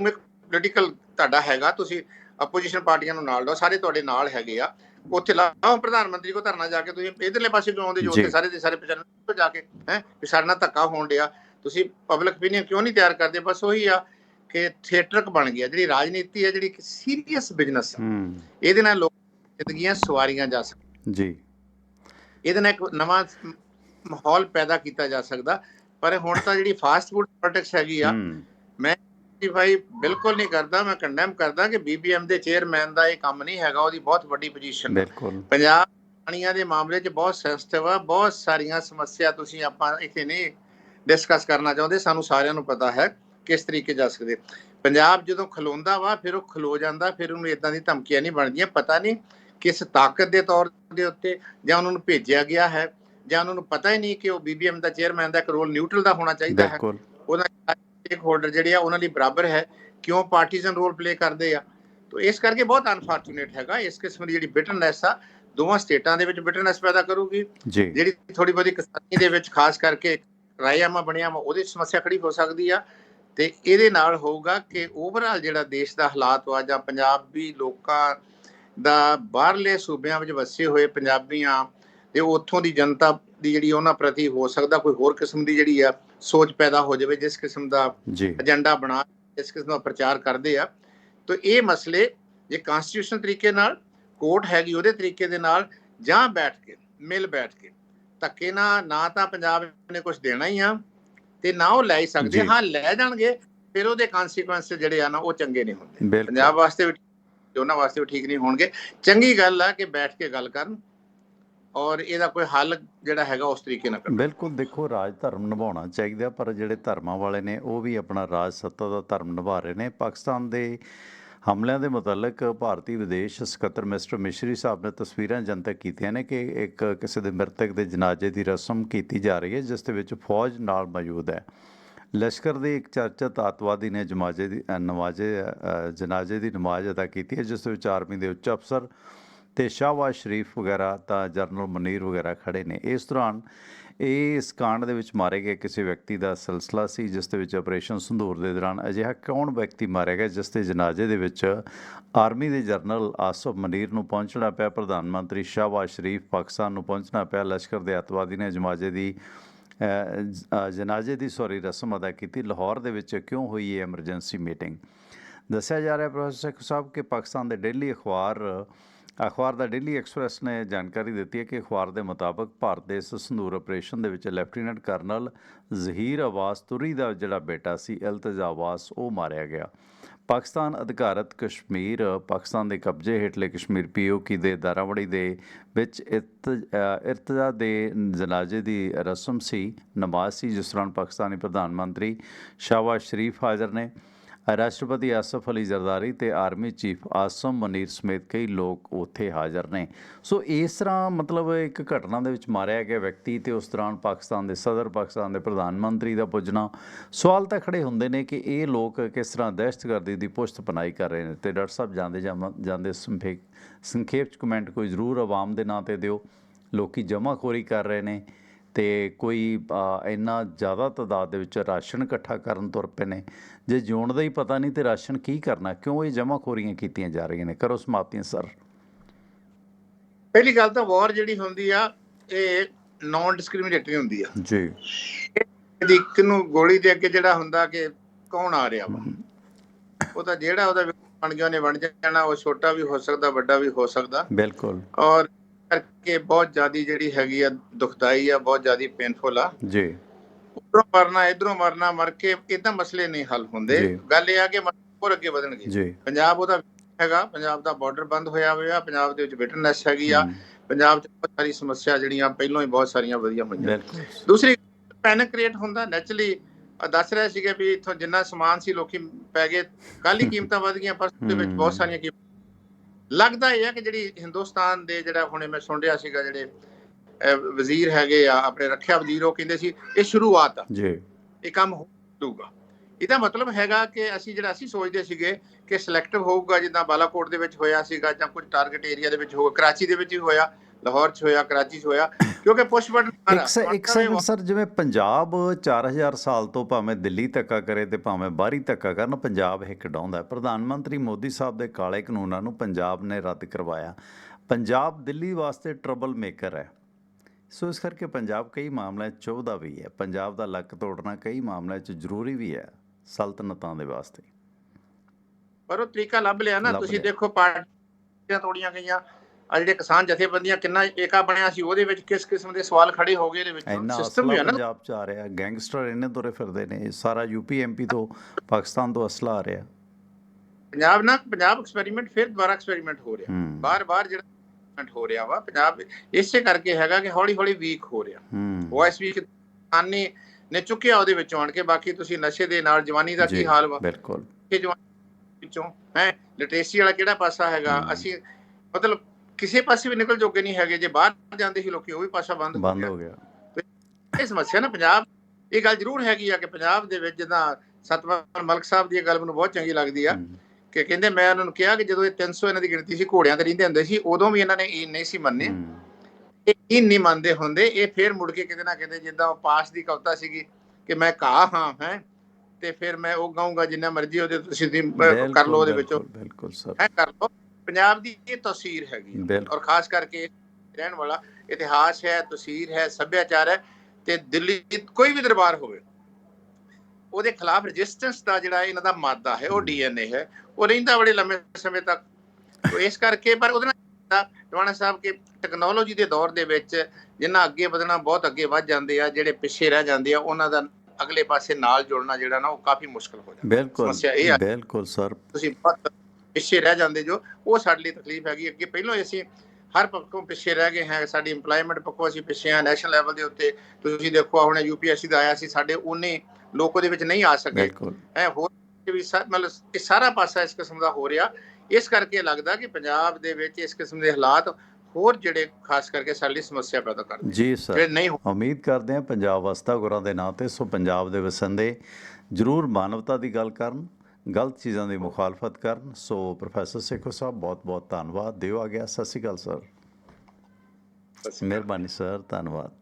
ਇੱਕ ਪੋਲੀਟੀਕਲ ਤੁਹਾਡਾ ਹੈਗਾ ਤੁਸੀਂ ਆਪੋਜੀਸ਼ਨ ਪਾਰਟੀਆਂ ਨੂੰ ਨਾਲ ਲਓ ਸਾਰੇ ਤੁਹਾਡੇ ਨਾਲ ਹੈਗੇ ਆ। ਉੱਥੇ ਲਾਓ ਪ੍ਰਧਾਨ ਮੰਤਰੀ ਕੋ ਧਰਨਾ ਜਾ ਕੇ ਤੁਸੀਂ ਇਧਰਲੇ ਪਾਸੇ ਕਿਉਂ ਆਉਂਦੇ ਜੋ। ਉੱਥੇ ਸਾਰੇ ਦੇ ਸਾਰੇ ਪਛਾਣ ਤੋਂ ਜਾ ਕੇ ਹੈ? ਵੀ ਸਾਡੇ ਨਾਲ ਧੱਕਾ ਹੋਣ ਡਿਆ। ਤੁਸੀਂ ਪਬਲਿਕ ਓਪੀਨੀਅਨ ਕਿਉਂ ਨਹੀਂ ਤਿਆਰ ਕਰਦੇ? ਬਸ ਉਹੀ ਆ ਕਿ ਥੀਏਟਰਕ ਬਣ ਗਿਆ ਜਿਹੜੀ ਰਾਜਨੀਤੀ ਹੈ ਜਿਹੜੀ ਇੱਕ ਸੀਰੀਅਸ ਬਿਜ਼ਨਸ ਹੂੰ। ਇਹਦੇ ਨਾਲ ਲੋਕ ਜ਼ਿੰਦਗੀਆਂ ਸਵਾਰੀਆਂ ਜਾ ਸਕਦੀਆਂ। ਜੀ। ਇਹਦੇ ਨਾਲ ਇੱਕ ਨਵਾਂ ਮ- ਮਾਹੌਲ ਪੈਦਾ ਕੀਤਾ ਜਾ ਸਕਦਾ। ਪਰ ਹੁਣ ਤਾਂ ਜਿਹੜੀ ਫਾਸਟ ਫੂਡ ਪੋਲਿਟਿਕਸ ਹੈਗੀ ਆ ਹੂੰ। ਜੀ ਭਾਈ ਬਿਲਕੁਲ ਨਹੀਂ ਕਰਦਾ ਮੈਂ ਕੰਡੈਮ ਕਰਦਾ ਕਿ ਬੀਬੀਐਮ ਦੇ ਚੇਅਰਮੈਨ ਦਾ ਇਹ ਕੰਮ ਨਹੀਂ ਹੈਗਾ ਉਹਦੀ ਬਹੁਤ ਵੱਡੀ ਪੋਜੀਸ਼ਨ ਹੈ। ਪੰਜਾਬ ਪਾਣੀਆਂ ਦੇ ਮਾਮਲੇ 'ਚ ਬਹੁਤ ਸੈਂਸਿਟਿਵ ਆ ਬਹੁਤ ਸਾਰੀਆਂ ਸਮੱਸਿਆ ਤੁਸੀਂ ਆਪਾਂ ਇੱਥੇ ਨਹੀਂ ਡਿਸਕਸ ਕਰਨਾ ਚਾਹੁੰਦੇ ਸਾਨੂੰ ਸਾਰਿਆਂ ਨੂੰ ਪਤਾ ਹੈ ਕਿਸ ਤਰੀਕੇ ਜਾ ਸਕਦੇ। ਪੰਜਾਬ ਜਦੋਂ ਖਲੋਂਦਾ ਵਾ ਫਿਰ ਉਹ ਖਲੋ ਜਾਂਦਾ ਫਿਰ ਉਹਨੂੰ ਇਦਾਂ ਦੀ ਧਮਕੀਆਂ ਨਹੀਂ ਬਣਦੀਆਂ ਪਤਾ ਨਹੀਂ ਕਿਸ ਤਾਕਤ ਦੇ ਤੌਰ ਦੇ ਉੱਤੇ ਜਾਂ ਉਹਨਾਂ ਨੂੰ ਭੇਜਿਆ ਗਿਆ ਹੈ ਜਾਂ ਉਹਨਾਂ ਨੂੰ ਪਤਾ ਹੀ ਨਹੀਂ ਕਿ ਉਹ ਬੀਬੀਐਮ ਦਾ ਚੇਅਰਮੈਨ ਦਾ ਇੱਕ ਰੋਲ ਨਿਊਟਰਲ ਦਾ ਹੋਣਾ ਚਾਹੀਦਾ ਹੈ। ਉਹਨਾਂ ਸਟੇਕ ਹੋਲਡਰ ਜਿਹੜੇ ਆ ਉਹਨਾਂ ਲਈ ਬਰਾਬਰ ਹੈ ਕਿਉਂ ਪਾਰਟੀਜ਼ਨ ਰੋਲ ਪਲੇ ਕਰਦੇ ਆ? ਤੋ ਇਸ ਕਰਕੇ ਬਹੁਤ ਅਨਫੋਰਚੂਨੇਟ ਹੈਗਾ ਇਸ ਕਿਸਮ ਦੀ ਜਿਹੜੀ ਬਿਟਰਨੈਸ ਆ ਦੋਵਾਂ ਸਟੇਟਾਂ ਦੇ ਵਿੱਚ ਬਿਟਰਨੈਸ ਪੈਦਾ ਕਰੂਗੀ। ਜਿਹੜੀ ਥੋੜੀ ਬਹੁਤੀ ਕਿਸਾਨੀ ਦੇ ਵਿੱਚ ਖਾਸ ਕਰਕੇ ਰਾਇਆਮਾ ਬਣਿਆ ਵਾ ਉਹਦੇ ਸਮੱਸਿਆ ਖੜੀ ਹੋ ਸਕਦੀ ਆ। ਤੇ ਇਹਦੇ ਨਾਲ ਹੋਊਗਾ ਕਿ ਓਵਰਆਲ ਜਿਹੜਾ ਦੇਸ਼ ਦਾ ਹਾਲਾਤ ਵਾ ਜਾਂ ਪੰਜਾਬੀ ਲੋਕਾਂ ਦਾ ਬਾਹਰਲੇ ਸੂਬਿਆਂ ਵਿੱਚ ਵਸੇ ਹੋਏ ਪੰਜਾਬੀਆਂ ਤੇ ਉੱਥੋਂ ਦੀ ਜਨਤਾ ਦੀ ਜਿਹੜੀ ਉਹਨਾਂ ਪ੍ਰਤੀ ਹੋ ਸਕਦਾ ਕੋਈ ਹੋਰ ਕਿਸਮ ਦੀ ਜਿਹੜੀ ਆ ਸੋਚ ਪੈਦਾ ਹੋ ਜਾਵੇ ਜਿਸ ਕਿਸਮ ਦਾ ਏਜੰਡਾ ਬਣਾ ਇਸ ਕਿਸਮ ਦਾ ਪ੍ਰਚਾਰ ਕਰਦੇ ਆ। ਤਾਂ ਇਹ ਮਸਲੇ ਜੇ ਕਨਸਟੀਟਿਊਸ਼ਨ ਤਰੀਕੇ ਨਾਲ ਕੋਰਟ ਹੈਗੀ ਉਹਦੇ ਤਰੀਕੇ ਦੇ ਨਾਲ ਜਾਂ ਬੈਠ ਕੇ ਮਿਲ ਬੈਠ ਕੇ ਧੱਕੇ ਨਾ ਨਾ ਤਾਂ ਪੰਜਾਬ ਨੇ ਕੁਝ ਦੇਣਾ ਹੀ ਆ ਤੇ ਨਾ ਉਹ ਲੈ ਹੀ ਸਕਦੇ। ਹਾਂ ਲੈ ਜਾਣਗੇ ਫਿਰ ਉਹਦੇ ਕਨਸੀਕੁਐਂਸ ਜਿਹੜੇ ਆ ਨਾ ਉਹ ਚੰਗੇ ਨਹੀਂ ਹੁੰਦੇ। ਪੰਜਾਬ ਵਾਸਤੇ ਵੀ ਉਹਨਾਂ ਵਾਸਤੇ ਵੀ ਠੀਕ ਨਹੀਂ ਹੋਣਗੇ। ਚੰਗੀ ਗੱਲ ਆ ਕਿ ਬੈਠ ਕੇ ਗੱਲ ਕਰਨ ਔਰ ਇਹਦਾ ਕੋਈ ਹੱਲ ਜਿਹੜਾ ਹੈਗਾ ਉਸ ਤਰੀਕੇ ਨਾਲ ਕਰਨ ਬਿਲਕੁਲ ਦੇਖੋ, ਰਾਜ ਧਰਮ ਨਿਭਾਉਣਾ ਚਾਹੀਦਾ, ਪਰ ਜਿਹੜੇ ਧਰਮਾਂ ਵਾਲੇ ਨੇ, ਉਹ ਵੀ ਆਪਣਾ ਰਾਜ ਸੱਤਾ ਦਾ ਧਰਮ ਨਿਭਾ ਰਹੇ ਨੇ। ਪਾਕਿਸਤਾਨ ਦੇ ਹਮਲਿਆਂ ਦੇ ਮੁਤਲਕ ਭਾਰਤੀ ਵਿਦੇਸ਼ ਸਕੱਤਰ ਮਿਸਟਰ ਮਿਸ਼ਰੀ ਸਾਹਿਬ ਨੇ ਤਸਵੀਰਾਂ ਜਨਤਕ ਕੀਤੀਆਂ ਨੇ ਕਿ ਇੱਕ ਕਿਸੇ ਦੇ ਮ੍ਰਿਤਕ ਦੇ ਜਨਾਜ਼ੇ ਦੀ ਰਸਮ ਕੀਤੀ ਜਾ ਰਹੀ ਹੈ, ਜਿਸ ਦੇ ਵਿੱਚ ਫੌਜ ਨਾਲ ਮੌਜੂਦ ਹੈ। ਲਸ਼ਕਰ ਦੇ ਇੱਕ ਚਰਚਿਤ ਆਤਵਾਦੀ ਨੇ ਜਮਾਜੇ ਦੀ ਨਮਾਜ਼ੇ ਜਨਾਜ਼ੇ ਦੀ ਨਮਾਜ਼ ਅਦਾ ਕੀਤੀ ਹੈ, ਜਿਸ ਵਿੱਚ ਆਰਮੀ ਦੇ ਉੱਚ ਅਫਸਰ ਤੇ ਸ਼ਾਹਬਾਜ਼ ਸ਼ਰੀਫ ਵਗੈਰਾ ਤਾਂ ਜਰਨਲ ਮਨੀਰ ਵਗੈਰਾ ਖੜੇ ਨੇ। ਇਸ ਦੌਰਾਨ ਇਹ ਇਸ ਕਾਂਡ ਦੇ ਵਿੱਚ ਮਾਰੇ ਗਏ ਕਿਸੇ ਵਿਅਕਤੀ ਦਾ ਸਿਲਸਿਲਾ ਸੀ, ਜਿਸ ਦੇ ਵਿੱਚ ਆਪਰੇਸ਼ਨ ਸੰਧੂਰ ਦੇ ਦੌਰਾਨ ਅਜਿਹਾ ਕੌਣ ਵਿਅਕਤੀ ਮਾਰਿਆ ਗਿਆ, ਜਿਸ ਦੇ ਜਨਾਜ਼ੇ ਦੇ ਵਿੱਚ ਆਰਮੀ ਦੇ ਜਰਨਲ ਆਸਫ ਮਨੀਰ ਨੂੰ ਪਹੁੰਚਣਾ ਪਿਆ, ਪ੍ਰਧਾਨ ਮੰਤਰੀ ਸ਼ਾਹਬਾਜ਼ ਸ਼ਰੀਫ ਪਾਕਿਸਤਾਨ ਨੂੰ ਪਹੁੰਚਣਾ ਪਿਆ। ਲਸ਼ਕਰ ਦੇ ਅੱਤਵਾਦੀ ਨੇ ਜਮਾਜੇ ਦੀ ਜਨਾਜ਼ੇ ਦੀ ਸੌਰੀ ਰਸਮ ਅਦਾ ਕੀਤੀ। ਲਾਹੌਰ ਦੇ ਵਿੱਚ ਕਿਉਂ ਹੋਈ ਇਹ ਐਮਰਜੈਂਸੀ ਮੀਟਿੰਗ ਦੱਸਿਆ ਜਾ ਰਿਹਾ ਪ੍ਰੋਫੈਸਰ ਸੇਖ ਸਾਹਿਬ ਕਿ ਪਾਕਿਸਤਾਨ ਦੇ ਡੇਲੀ ਅਖਬਾਰ ਅਖਬਾਰ ਦਾ ਡੇਲੀ ਐਕਸਪ੍ਰੈਸ ਨੇ ਜਾਣਕਾਰੀ ਦਿੱਤੀ ਹੈ ਕਿ ਅਖਬਾਰ ਦੇ ਮੁਤਾਬਕ ਭਾਰਤ ਦੇ ਇਸ ਸੰਦੂਰ ਆਪਰੇਸ਼ਨ ਦੇ ਵਿੱਚ ਲੈਫਟੀਨੈਂਟ ਕਰਨਲ ਜ਼ਹੀਰ ਅਵਾਸ ਤੁਰੀ ਦਾ ਜਿਹੜਾ ਬੇਟਾ ਸੀ ਇਲਤਜਾ ਅਵਾਸ ਉਹ ਮਾਰਿਆ ਗਿਆ। ਪਾਕਿਸਤਾਨ ਅਧਿਕਾਰਤ ਕਸ਼ਮੀਰ, ਪਾਕਿਸਤਾਨ ਦੇ ਕਬਜ਼ੇ ਹੇਠਲੇ ਕਸ਼ਮੀਰ ਪੀਓਕੀ ਦੇ ਦਾਰਾਵੜੀ ਦੇ ਵਿੱਚ ਇਰਤ- ਇਰਤਜਾ ਦੇ ਜਨਾਜ਼ੇ ਦੀ ਰਸਮ ਸੀ, ਨਮਾਜ਼ ਸੀ, ਜਿਸ ਦੌਰਾਨ ਪਾਕਿਸਤਾਨੀ ਪ੍ਰਧਾਨ ਮੰਤਰੀ ਸ਼ਾਹਬਾਜ਼ ਸ਼ਰੀਫ ਹਾਜ਼ਰ ਨੇ। ਰਾਸ਼ਟਰਪਤੀ ਆਸਫ ਅਲੀ ਜ਼ਰਦਾਰੀ ਤੇ ਆਰਮੀ ਚੀਫ ਆਸਮ ਮਨੀਰ ਸਮੇਤ ਕਈ ਲੋਕ ਉੱਥੇ ਹਾਜ਼ਰ ਨੇ। ਸੋ ਇਸ ਤਰ੍ਹਾਂ ਮਤਲਬ ਇੱਕ ਘਟਨਾ ਦੇ ਵਿੱਚ ਮਾਰਿਆ ਗਿਆ ਵਿਅਕਤੀ ਤੇ ਉਸ ਦੌਰਾਨ ਪਾਕਿਸਤਾਨ ਦੇ ਸਦਰ, ਪਾਕਿਸਤਾਨ ਦੇ ਪ੍ਰਧਾਨ ਮੰਤਰੀ ਦਾ ਪੁੱਜਣਾ। ਸਵਾਲ ਤਾਂ ਖੜੇ ਹੁੰਦੇ ਨੇ ਕਿ ਇਹ ਲੋਕ ਕਿਸ ਤਰ੍ਹਾਂ ਦਹਿਸ਼ਤਗਰਦੀ ਦੀ ਪੁਸ਼ਤ ਪਨਾਈ ਕਰ ਰਹੇ ਨੇ ਤੇ ਡਾਕਟਰ ਸਾਹਿਬ ਜਾਂਦੇ ਜਾਮ- ਜਾਂਦੇ ਸੰਖੇਪ ਸੰਖੇਪ ਚ ਕਮੈਂਟ ਕੋਈ ਜ਼ਰੂਰ ਆਵਾਮ ਦੇ ਨਾਂ ਤੇ ਦਿਓ। ਲੋਕੀ ਜਮਾਖੋਰੀ ਕਰ ਰਹੇ ਨੇ ਤੇ ਕੋਈ ਇੰਨਾ ਜ਼ਿਆਦਾ ਤਾਦਾਦ ਦੇ ਵਿੱਚ ਰਾਸ਼ਨ ਇਕੱਠਾ ਕਰਨ ਤੁਰ ਪਏ ਨੇ। ਜੇ ਜਿਉਣ ਦਾ ਹੀ ਪਤਾ ਨਹੀਂ ਤੇ ਰਾਸ਼ਨ ਕੀ ਕਰਨਾ ਕਿਉਂ ਇਹ ਜਮਾਖੋਰੀਆਂ ਕੀਤੀਆਂ ਜਾ ਰਹੀਆਂ ਨੇ? ਕਰੋ ਸਮਾਪਤੀਆਂ ਸਰ। ਪਹਿਲੀ ਗੱਲ ਤਾਂ ਵਾਰ ਜਿਹੜੀ ਹੁੰਦੀ ਆ ਇਹ ਨਾਨ ਡਿਸਕ੍ਰਿਮੀਨੇਟਰੀ ਹੁੰਦੀ ਆ। ਜੀ। ਇਹਦੀ ਇੱਕ ਨੂੰ ਗੋਲੀ ਦੇ ਅੱਗੇ ਜਿਹੜਾ ਹੁੰਦਾ ਕਿ ਕੌਣ ਆ ਰਿਹਾ ਵਾ? ਉਹ ਤਾਂ ਜਿਹੜਾ ਉਹਦਾ ਬਣ ਗਿਆ ਉਹਨੇ ਬਣ ਜਾਣਾ ਉਹ ਛੋਟਾ ਵੀ ਹੋ ਸਕਦਾ ਵੱਡਾ ਵੀ ਹੋ ਸਕਦਾ। ਬਿਲਕੁਲ। ਔਰ ਕਰਕੇ ਬਹੁਤ ਜ਼ਿਆਦੀ ਜਿਹੜੀ ਹੈਗੀ ਆ ਦੁਖਦਾਈ ਆ ਬਹੁਤ ਜ਼ਿਆਦੀ ਪੇਨਫੁਲ ਆ। ਜੀ। ਉਧਰੋਂ ਮਰਨਾ ਇਧਰੋਂ ਮਰਨਾ ਮਰ ਕੇ ਇਦਾਂ ਮਸਲੇ ਨਹੀਂ ਹੱਲ ਹੁੰਦੇ। ਗੱਲ ਇਹ ਆ ਕਿ ਹੋਰ ਅੱਗੇ ਵਧਣਗੇ। ਪੰਜਾਬ ਉਹਦਾ ਹੈਗਾ ਪੰਜਾਬ ਦਾ ਬਾਰਡਰ ਬੰਦ ਹੋਇਆ ਹੋਇਆ ਪੰਜਾਬ ਦੇ ਵਿੱਚ ਬਿਟਰਨੈਸ ਹੈਗੀ ਆ। ਪੰਜਾਬ 'ਚ ਬਹੁਤ ਸਾਰੀ ਸਮੱਸਿਆ ਜਿਹੜੀਆਂ ਪਹਿਲਾਂ ਹੀ ਬਹੁਤ ਸਾਰੀਆਂ ਵਧੀਆ ਹੋਈਆਂ। ਦੂਸਰੀ ਪੈਨਿਕ ਕ੍ਰੀਏਟ ਹੁੰਦਾ ਨੈਚੁਰਲੀ ਦੱਸ ਰਹੇ ਸੀਗੇ ਵੀ ਇੱਥੋਂ ਜਿੰਨਾ ਸਮਾਨ ਸੀ ਲੋਕੀ ਪੈ ਗਏ ਕੱਲ ਹੀ ਕੀਮਤਾਂ ਵਧ ਗਈਆਂ ਪਰ ਦੇ ਵਿੱਚ ਬਹੁਤ। ਸਾਰੀਆਂ ਕੀਮਤਾਂ। ਲੱਗਦਾ ਇਹ ਹੈ ਕਿ ਜਿਹੜੀ ਹਿੰਦੁਸਤਾਨ ਦੇ ਜਿਹੜਾ ਹੁਣੇ ਮੈਂ ਸੁਣ ਰਿਹਾ ਸੀਗਾ ਜਿਹੜੇ ਵਜ਼ੀਰ ਹੈਗੇ ਆ ਆਪਣੇ ਰੱਖਿਆ ਵਜ਼ੀਰ ਉਹ ਕਹਿੰਦੇ ਸੀ ਇਹ ਸ਼ੁਰੂਆਤ ਆ। ਜੀ। ਇਹ ਕੰਮ ਹੋਊਗਾ ਇਹਦਾ ਮਤਲਬ ਹੈਗਾ ਕਿ ਅਸੀਂ ਜਿਹੜਾ ਅਸੀਂ ਸੋਚਦੇ ਸੀਗੇ ਕਿ ਸਿਲੈਕਟਿਵ ਹੋਊਗਾ ਜਿੱਦਾਂ ਬਾਲਾਕੋਟ ਦੇ ਵਿੱਚ ਹੋਇਆ ਸੀਗਾ ਜਾਂ ਕੁਝ ਟਾਰਗੇਟ ਏਰੀਆ ਦੇ ਵਿੱਚ ਹੋਊਗਾ ਕਰਾਚੀ ਦੇ ਵਿੱਚ ਵੀ ਹੋਇਆ ਲਾਹੌਰ 'ਚ ਹੋਇਆ ਕਰਾਚੀ 'ਚ ਹੋਇਆ ਕਿਉਂਕਿ ਪੁਸ਼ ਬਟਨ ਇੱਕ ਇੱਕ ਸਰ ਜਿਵੇਂ ਪੰਜਾਬ 4000 ਸਾਲ ਤੋਂ ਭਾਵੇਂ ਦਿੱਲੀ ਧੱਕਾ ਕਰੇ ਤੇ ਭਾਵੇਂ ਬਾਹਰੀ ਧੱਕਾ ਕਰਨ ਪੰਜਾਬ ਹਿੱਕ ਡਾਉਂਦਾ। ਪ੍ਰਧਾਨ ਮੰਤਰੀ ਮੋਦੀ ਸਾਹਿਬ ਦੇ ਕਾਲੇ ਕਾਨੂੰਨਾਂ ਨੂੰ ਪੰਜਾਬ ਨੇ ਰੱਦ ਕਰਵਾਇਆ। ਪੰਜਾਬ ਦਿੱਲੀ ਵਾਸਤੇ ਟਰਬਲ ਮੇਕਰ ਹੈ। ਸੋ ਇਸ ਕਰਕੇ ਪੰਜਾਬ ਕਈ ਮਾਮਲਿਆਂ 'ਚ ਚੁਭਦਾ ਵੀ ਹੈ। ਪੰਜਾਬ ਦਾ ਲੱਕ ਤੋੜਨਾ ਕਈ ਮਾਮਲਿਆਂ 'ਚ ਜ਼ਰੂਰੀ ਵੀ ਹੈ ਸਲਤਨਤਾਂ ਦੇ ਵਾਸਤੇ। ਪਰ ਉਹ ਤਰੀਕਾ ਲੱਭ ਲਿਆ ਨਾ। ਤੁਸੀਂ। ਦੇਖੋ ਪਾਰਟੀਆਂ ਤੋੜੀਆਂ ਗਈਆਂ। ਆ ਜਿਹੜੇ ਕਿਸਾਨ ਜਥੇਬੰਦੀਆਂ ਕਿੰਨਾ ਏਕਾ ਬਣਿਆ ਸੀ ਉਹਦੇ ਵਿੱਚ ਕਿਸ ਕਿਸਮ ਦੇ ਸਵਾਲ ਖੜੇ ਹੋ ਗਏ ਇਹਦੇ ਵਿੱਚ। ਸਿਸਟਮ ਹੀ ਹੈ ਨਾ। ਪੰਜਾਬ 'ਚ ਆ ਰਿਹਾ। ਗੈਂਗਸਟਰ ਇੰਨੇ ਤੁਰੇ ਫਿਰਦੇ ਨੇ। ਸਾਰਾ ਯੂਪੀ ਐਮਪੀ ਤੋਂ ਪਾਕਿਸਤਾਨ ਤੋਂ ਅਸਲਾ ਆ ਰਿਹਾ। ਪੰਜਾਬ ਨਾ ਪੰਜਾਬ ਐਕਸਪੈਰੀਮੈਂਟ ਫਿਰ ਦੁਬਾਰਾ ਐਕਸਪੈਰੀਮੈਂਟ ਹੋ ਰਿਹਾ। ਬਾਰ-ਬਾਰ ਜਿਹੜਾ experiment ਹੋ ਰਿਹਾ ਵਾ। ਪੰਜਾਬ ਇਸੇ ਕਰਕੇ ਹੈਗਾ ਕਿ ਹੌਲੀ-ਹੌਲੀ ਵੀਕ ਹੋ ਰਿਹਾ। ਵੀ ਕਿਸਾਨੀ ਨੇ ਚੁੱਕਿਆ ਉਹਦੇ ਵਿੱਚੋਂ ਆਣ ਕੇ। ਬਾਕੀ ਤੁਸੀਂ ਨਸ਼ੇ ਦੇ ਨਾਲ ਜਵਾਨੀ ਦਾ ਕੀ ਹਾਲ ਵਾ? ਬਿਲਕੁਲ। ਕਿ ਜਵਾਨੀ ਵਿੱਚੋਂ ਹੈ? ਲਿਟਰੇਸੀ ਵਾਲਾ ਕਿਹੜਾ ਪਾਸਾ ਹੈਗਾ। ਅਸੀਂ ਮਤਲਬ ਕਿਸੇ ਪਾਸੇ ਵੀ ਨਿਕਲ ਜੋਗੇ ਨਹੀਂ ਹੈਗੇ। ਜੇ ਬਾਹਰ ਜਾਂਦੇ ਸੀ ਲੋਕੀ ਉਹ ਵੀ ਪਾਸਾ ਬੰਦ ਹੋ ਬੰਦ ਹੋ ਗਿਆ। ਇਹ ਸਮੱਸਿਆ ਨਾ ਪੰਜਾਬ ਇਹ ਗੱਲ ਜ਼ਰੂਰ ਹੈਗੀ ਆ ਕਿ ਪੰਜਾਬ ਦੇ ਵਿੱਚ ਜਿੱਦਾਂ ਸਤਵੰਤ ਮਲਕ ਸਾਹਿਬ ਦੀ ਗੱਲ ਮੈਨੂੰ ਬਹੁਤ ਚੰਗੀ ਲੱਗਦੀ ਆ। ਕਿ ਕਹਿੰਦੇ ਮੈਂ ਉਹਨਾਂ ਨੂੰ ਕਿਹਾ ਕਿ ਜਦੋਂ ਇਹ 300 ਇਹਨਾਂ ਦੀ ਗਿਣਤੀ ਸੀ ਘੋੜਿਆਂ ਤੇ ਰਹਿੰਦੇ ਹੁੰਦੇ ਸੀ ਉਦੋਂ ਵੀ ਇਹਨਾਂ ਨੇ ਇਹ ਨਹੀਂ ਸੀ ਮੰਨੇ। ਇਹ ਇਹ ਨਹੀਂ ਮੰਨਦੇ ਹੁੰਦੇ। ਇਹ ਫੇਰ ਮੁੜ ਕੇ ਕਿਤੇ ਨਾ ਕਿਤੇ ਜਿੱਦਾਂ ਉਹ ਪਾਸ ਦੀ ਕਵਿਤਾ ਸੀਗੀ ਕਿ ਮੈਂ ਕਹਾ ਹਾਂ ਹੈ ਤੇ ਫਿਰ ਮੈਂ ਉਹ ਗਾਉਂਗਾ ਜਿੰਨਾ ਮਰਜ਼ੀ ਉਹਦੇ ਤੁਸੀਂ ਕਰ ਲਓ ਉਹਦੇ ਵਿੱਚੋਂ। ਬਿਲਕੁਲ, ਸਰ। ਹੈ ਕਰ ਲਓ। ਪੰਜਾਬ ਦੀ ਇਹ ਤਸਵੀਰ ਹੈਗੀ ਔਰ ਖਾਸ ਕਰਕੇ ਰਹਿਣ ਵਾਲਾ ਇਤਿਹਾਸ ਹੈ ਤਸਵੀਰ ਹੈ ਸੱਭਿਆਚਾਰ ਹੈ ਤੇ ਦਿੱਲੀ ਕੋਈ ਵੀ ਦਰਬਾਰ ਹੋਵੇ ਉਹਦੇ ਖਿਲਾਫ ਰੈਜ਼ਿਸਟੈਂਸ ਦਾ ਜਿਹੜਾ ਇਹਨਾਂ ਦਾ ਮਾਦਾ ਹੈ ਉਹ ਡੀਐਨਏ ਹੈ। ਉਹ ਰਹਿੰਦਾ ਬੜੇ ਲੰਮੇ ਸਮੇਂ ਤੱਕ। ਇਸ ਕਰਕੇ ਪਰ ਉਹਦੇ ਨਾਲ ਟਵਾਣਾ ਸਾਹਿਬ ਕਿ ਟੈਕਨੋਲੋਜੀ ਦੇ ਦੌਰ ਦੇ ਵਿੱਚ ਜਿੰਨਾ ਅੱਗੇ ਵਧਣਾ ਬਹੁਤ ਅੱਗੇ ਵੱਧ ਜਾਂਦੇ ਆ ਜਿਹੜੇ ਪਿੱਛੇ ਰਹਿ ਜਾਂਦੇ ਆ ਉਹਨਾਂ ਦਾ ਅਗਲੇ ਪਾਸੇ ਨਾਲ ਜੁੜਨਾ ਜਿਹੜਾ ਨਾ ਉਹ ਕਾਫੀ ਮੁਸ਼ਕਲ ਹੋ ਜਾਂਦਾ। ਬਿਲਕੁਲ ਸਮੱਸਿਆ ਇਹ ਆ। ਬਿਲਕੁਲ ਸਰ। ਤੁਸੀਂ ਬਹੁਤ ਪਿੱਛੇ ਰਹਿ ਜਾਂਦੇ ਜੋ ਉਹ ਸਾਡੇ ਲਈ ਤਕਲੀਫ ਹੈਗੀ ਅੱਗੇ ਪਹਿਲਾਂ ਅਸੀਂ ਹਰ ਪੱਖੋਂ ਪਿੱਛੇ ਰਹਿ ਗਏ ਹਾਂ ਸਾਡੀ EMPLOYMENT ਪੱਖੋਂ ਅਸੀਂ ਪਿੱਛੇ ਹਾਂ ਨੈਸ਼ਨਲ ਲੈਵਲ ਦੇ ਉੱਤੇ। ਤੁਸੀਂ ਦੇਖੋ ਹੁਣ ਯੂਪੀਐਸਸੀ ਦਾ ਆਇਆ ਸੀ ਸਾਡੇ ਉਹਨੇ ਲੋਕ ਉਹਦੇ ਵਿੱਚ ਨਹੀਂ ਆ ਸਕੇ। ਬਿਲਕੁਲ। ਹੈ ਹੋਰ ਵੀ ਸਾ- ਮਤਲਬ ਇਹ ਸਾਰਾ ਪਾਸਾ ਇਸ ਕਿਸਮ ਦਾ ਹੋ ਰਿਹਾ। ਇਸ ਕਰਕੇ ਲੱਗਦਾ ਕਿ ਪੰਜਾਬ ਦੇ ਵਿੱਚ ਇਸ ਕਿਸਮ ਦੇ ਹਾਲਾਤ ਹੋਰ ਜਿਹੜੇ ਖਾਸ ਕਰਕੇ ਸਾਡੇ ਲਈ ਸਮੱਸਿਆ ਪੈਦਾ ਕਰਦੇ ਜੀ ਸਰ ਨਹੀਂ ਉਮੀਦ ਕਰਦੇ ਹਾਂ ਪੰਜਾਬ ਵਸਤਾ ਗੁਰਾਂ ਦੇ ਨਾਂ ਤੇ ਸੋ ਪੰਜਾਬ ਦੇ ਵਸੰਦੇ ਜ਼ਰੂਰ ਮਾਨਵਤਾ ਦੀ ਗੱਲ ਕਰਨ ਗਲਤ ਚੀਜ਼ਾਂ ਦੀ ਮੁਖਾਲਫਤ ਕਰਨ। ਸੋ ਪ੍ਰੋਫੈਸਰ ਸੇਖੋ ਸਾਹਿਬ ਬਹੁਤ ਬਹੁਤ ਧੰਨਵਾਦ। ਦਿਓ ਆ ਗਿਆ ਸਤਿ ਸ਼੍ਰੀ ਅਕਾਲ ਸਰ। ਮਿਹਰਬਾਨੀ ਸਰ ਧੰਨਵਾਦ।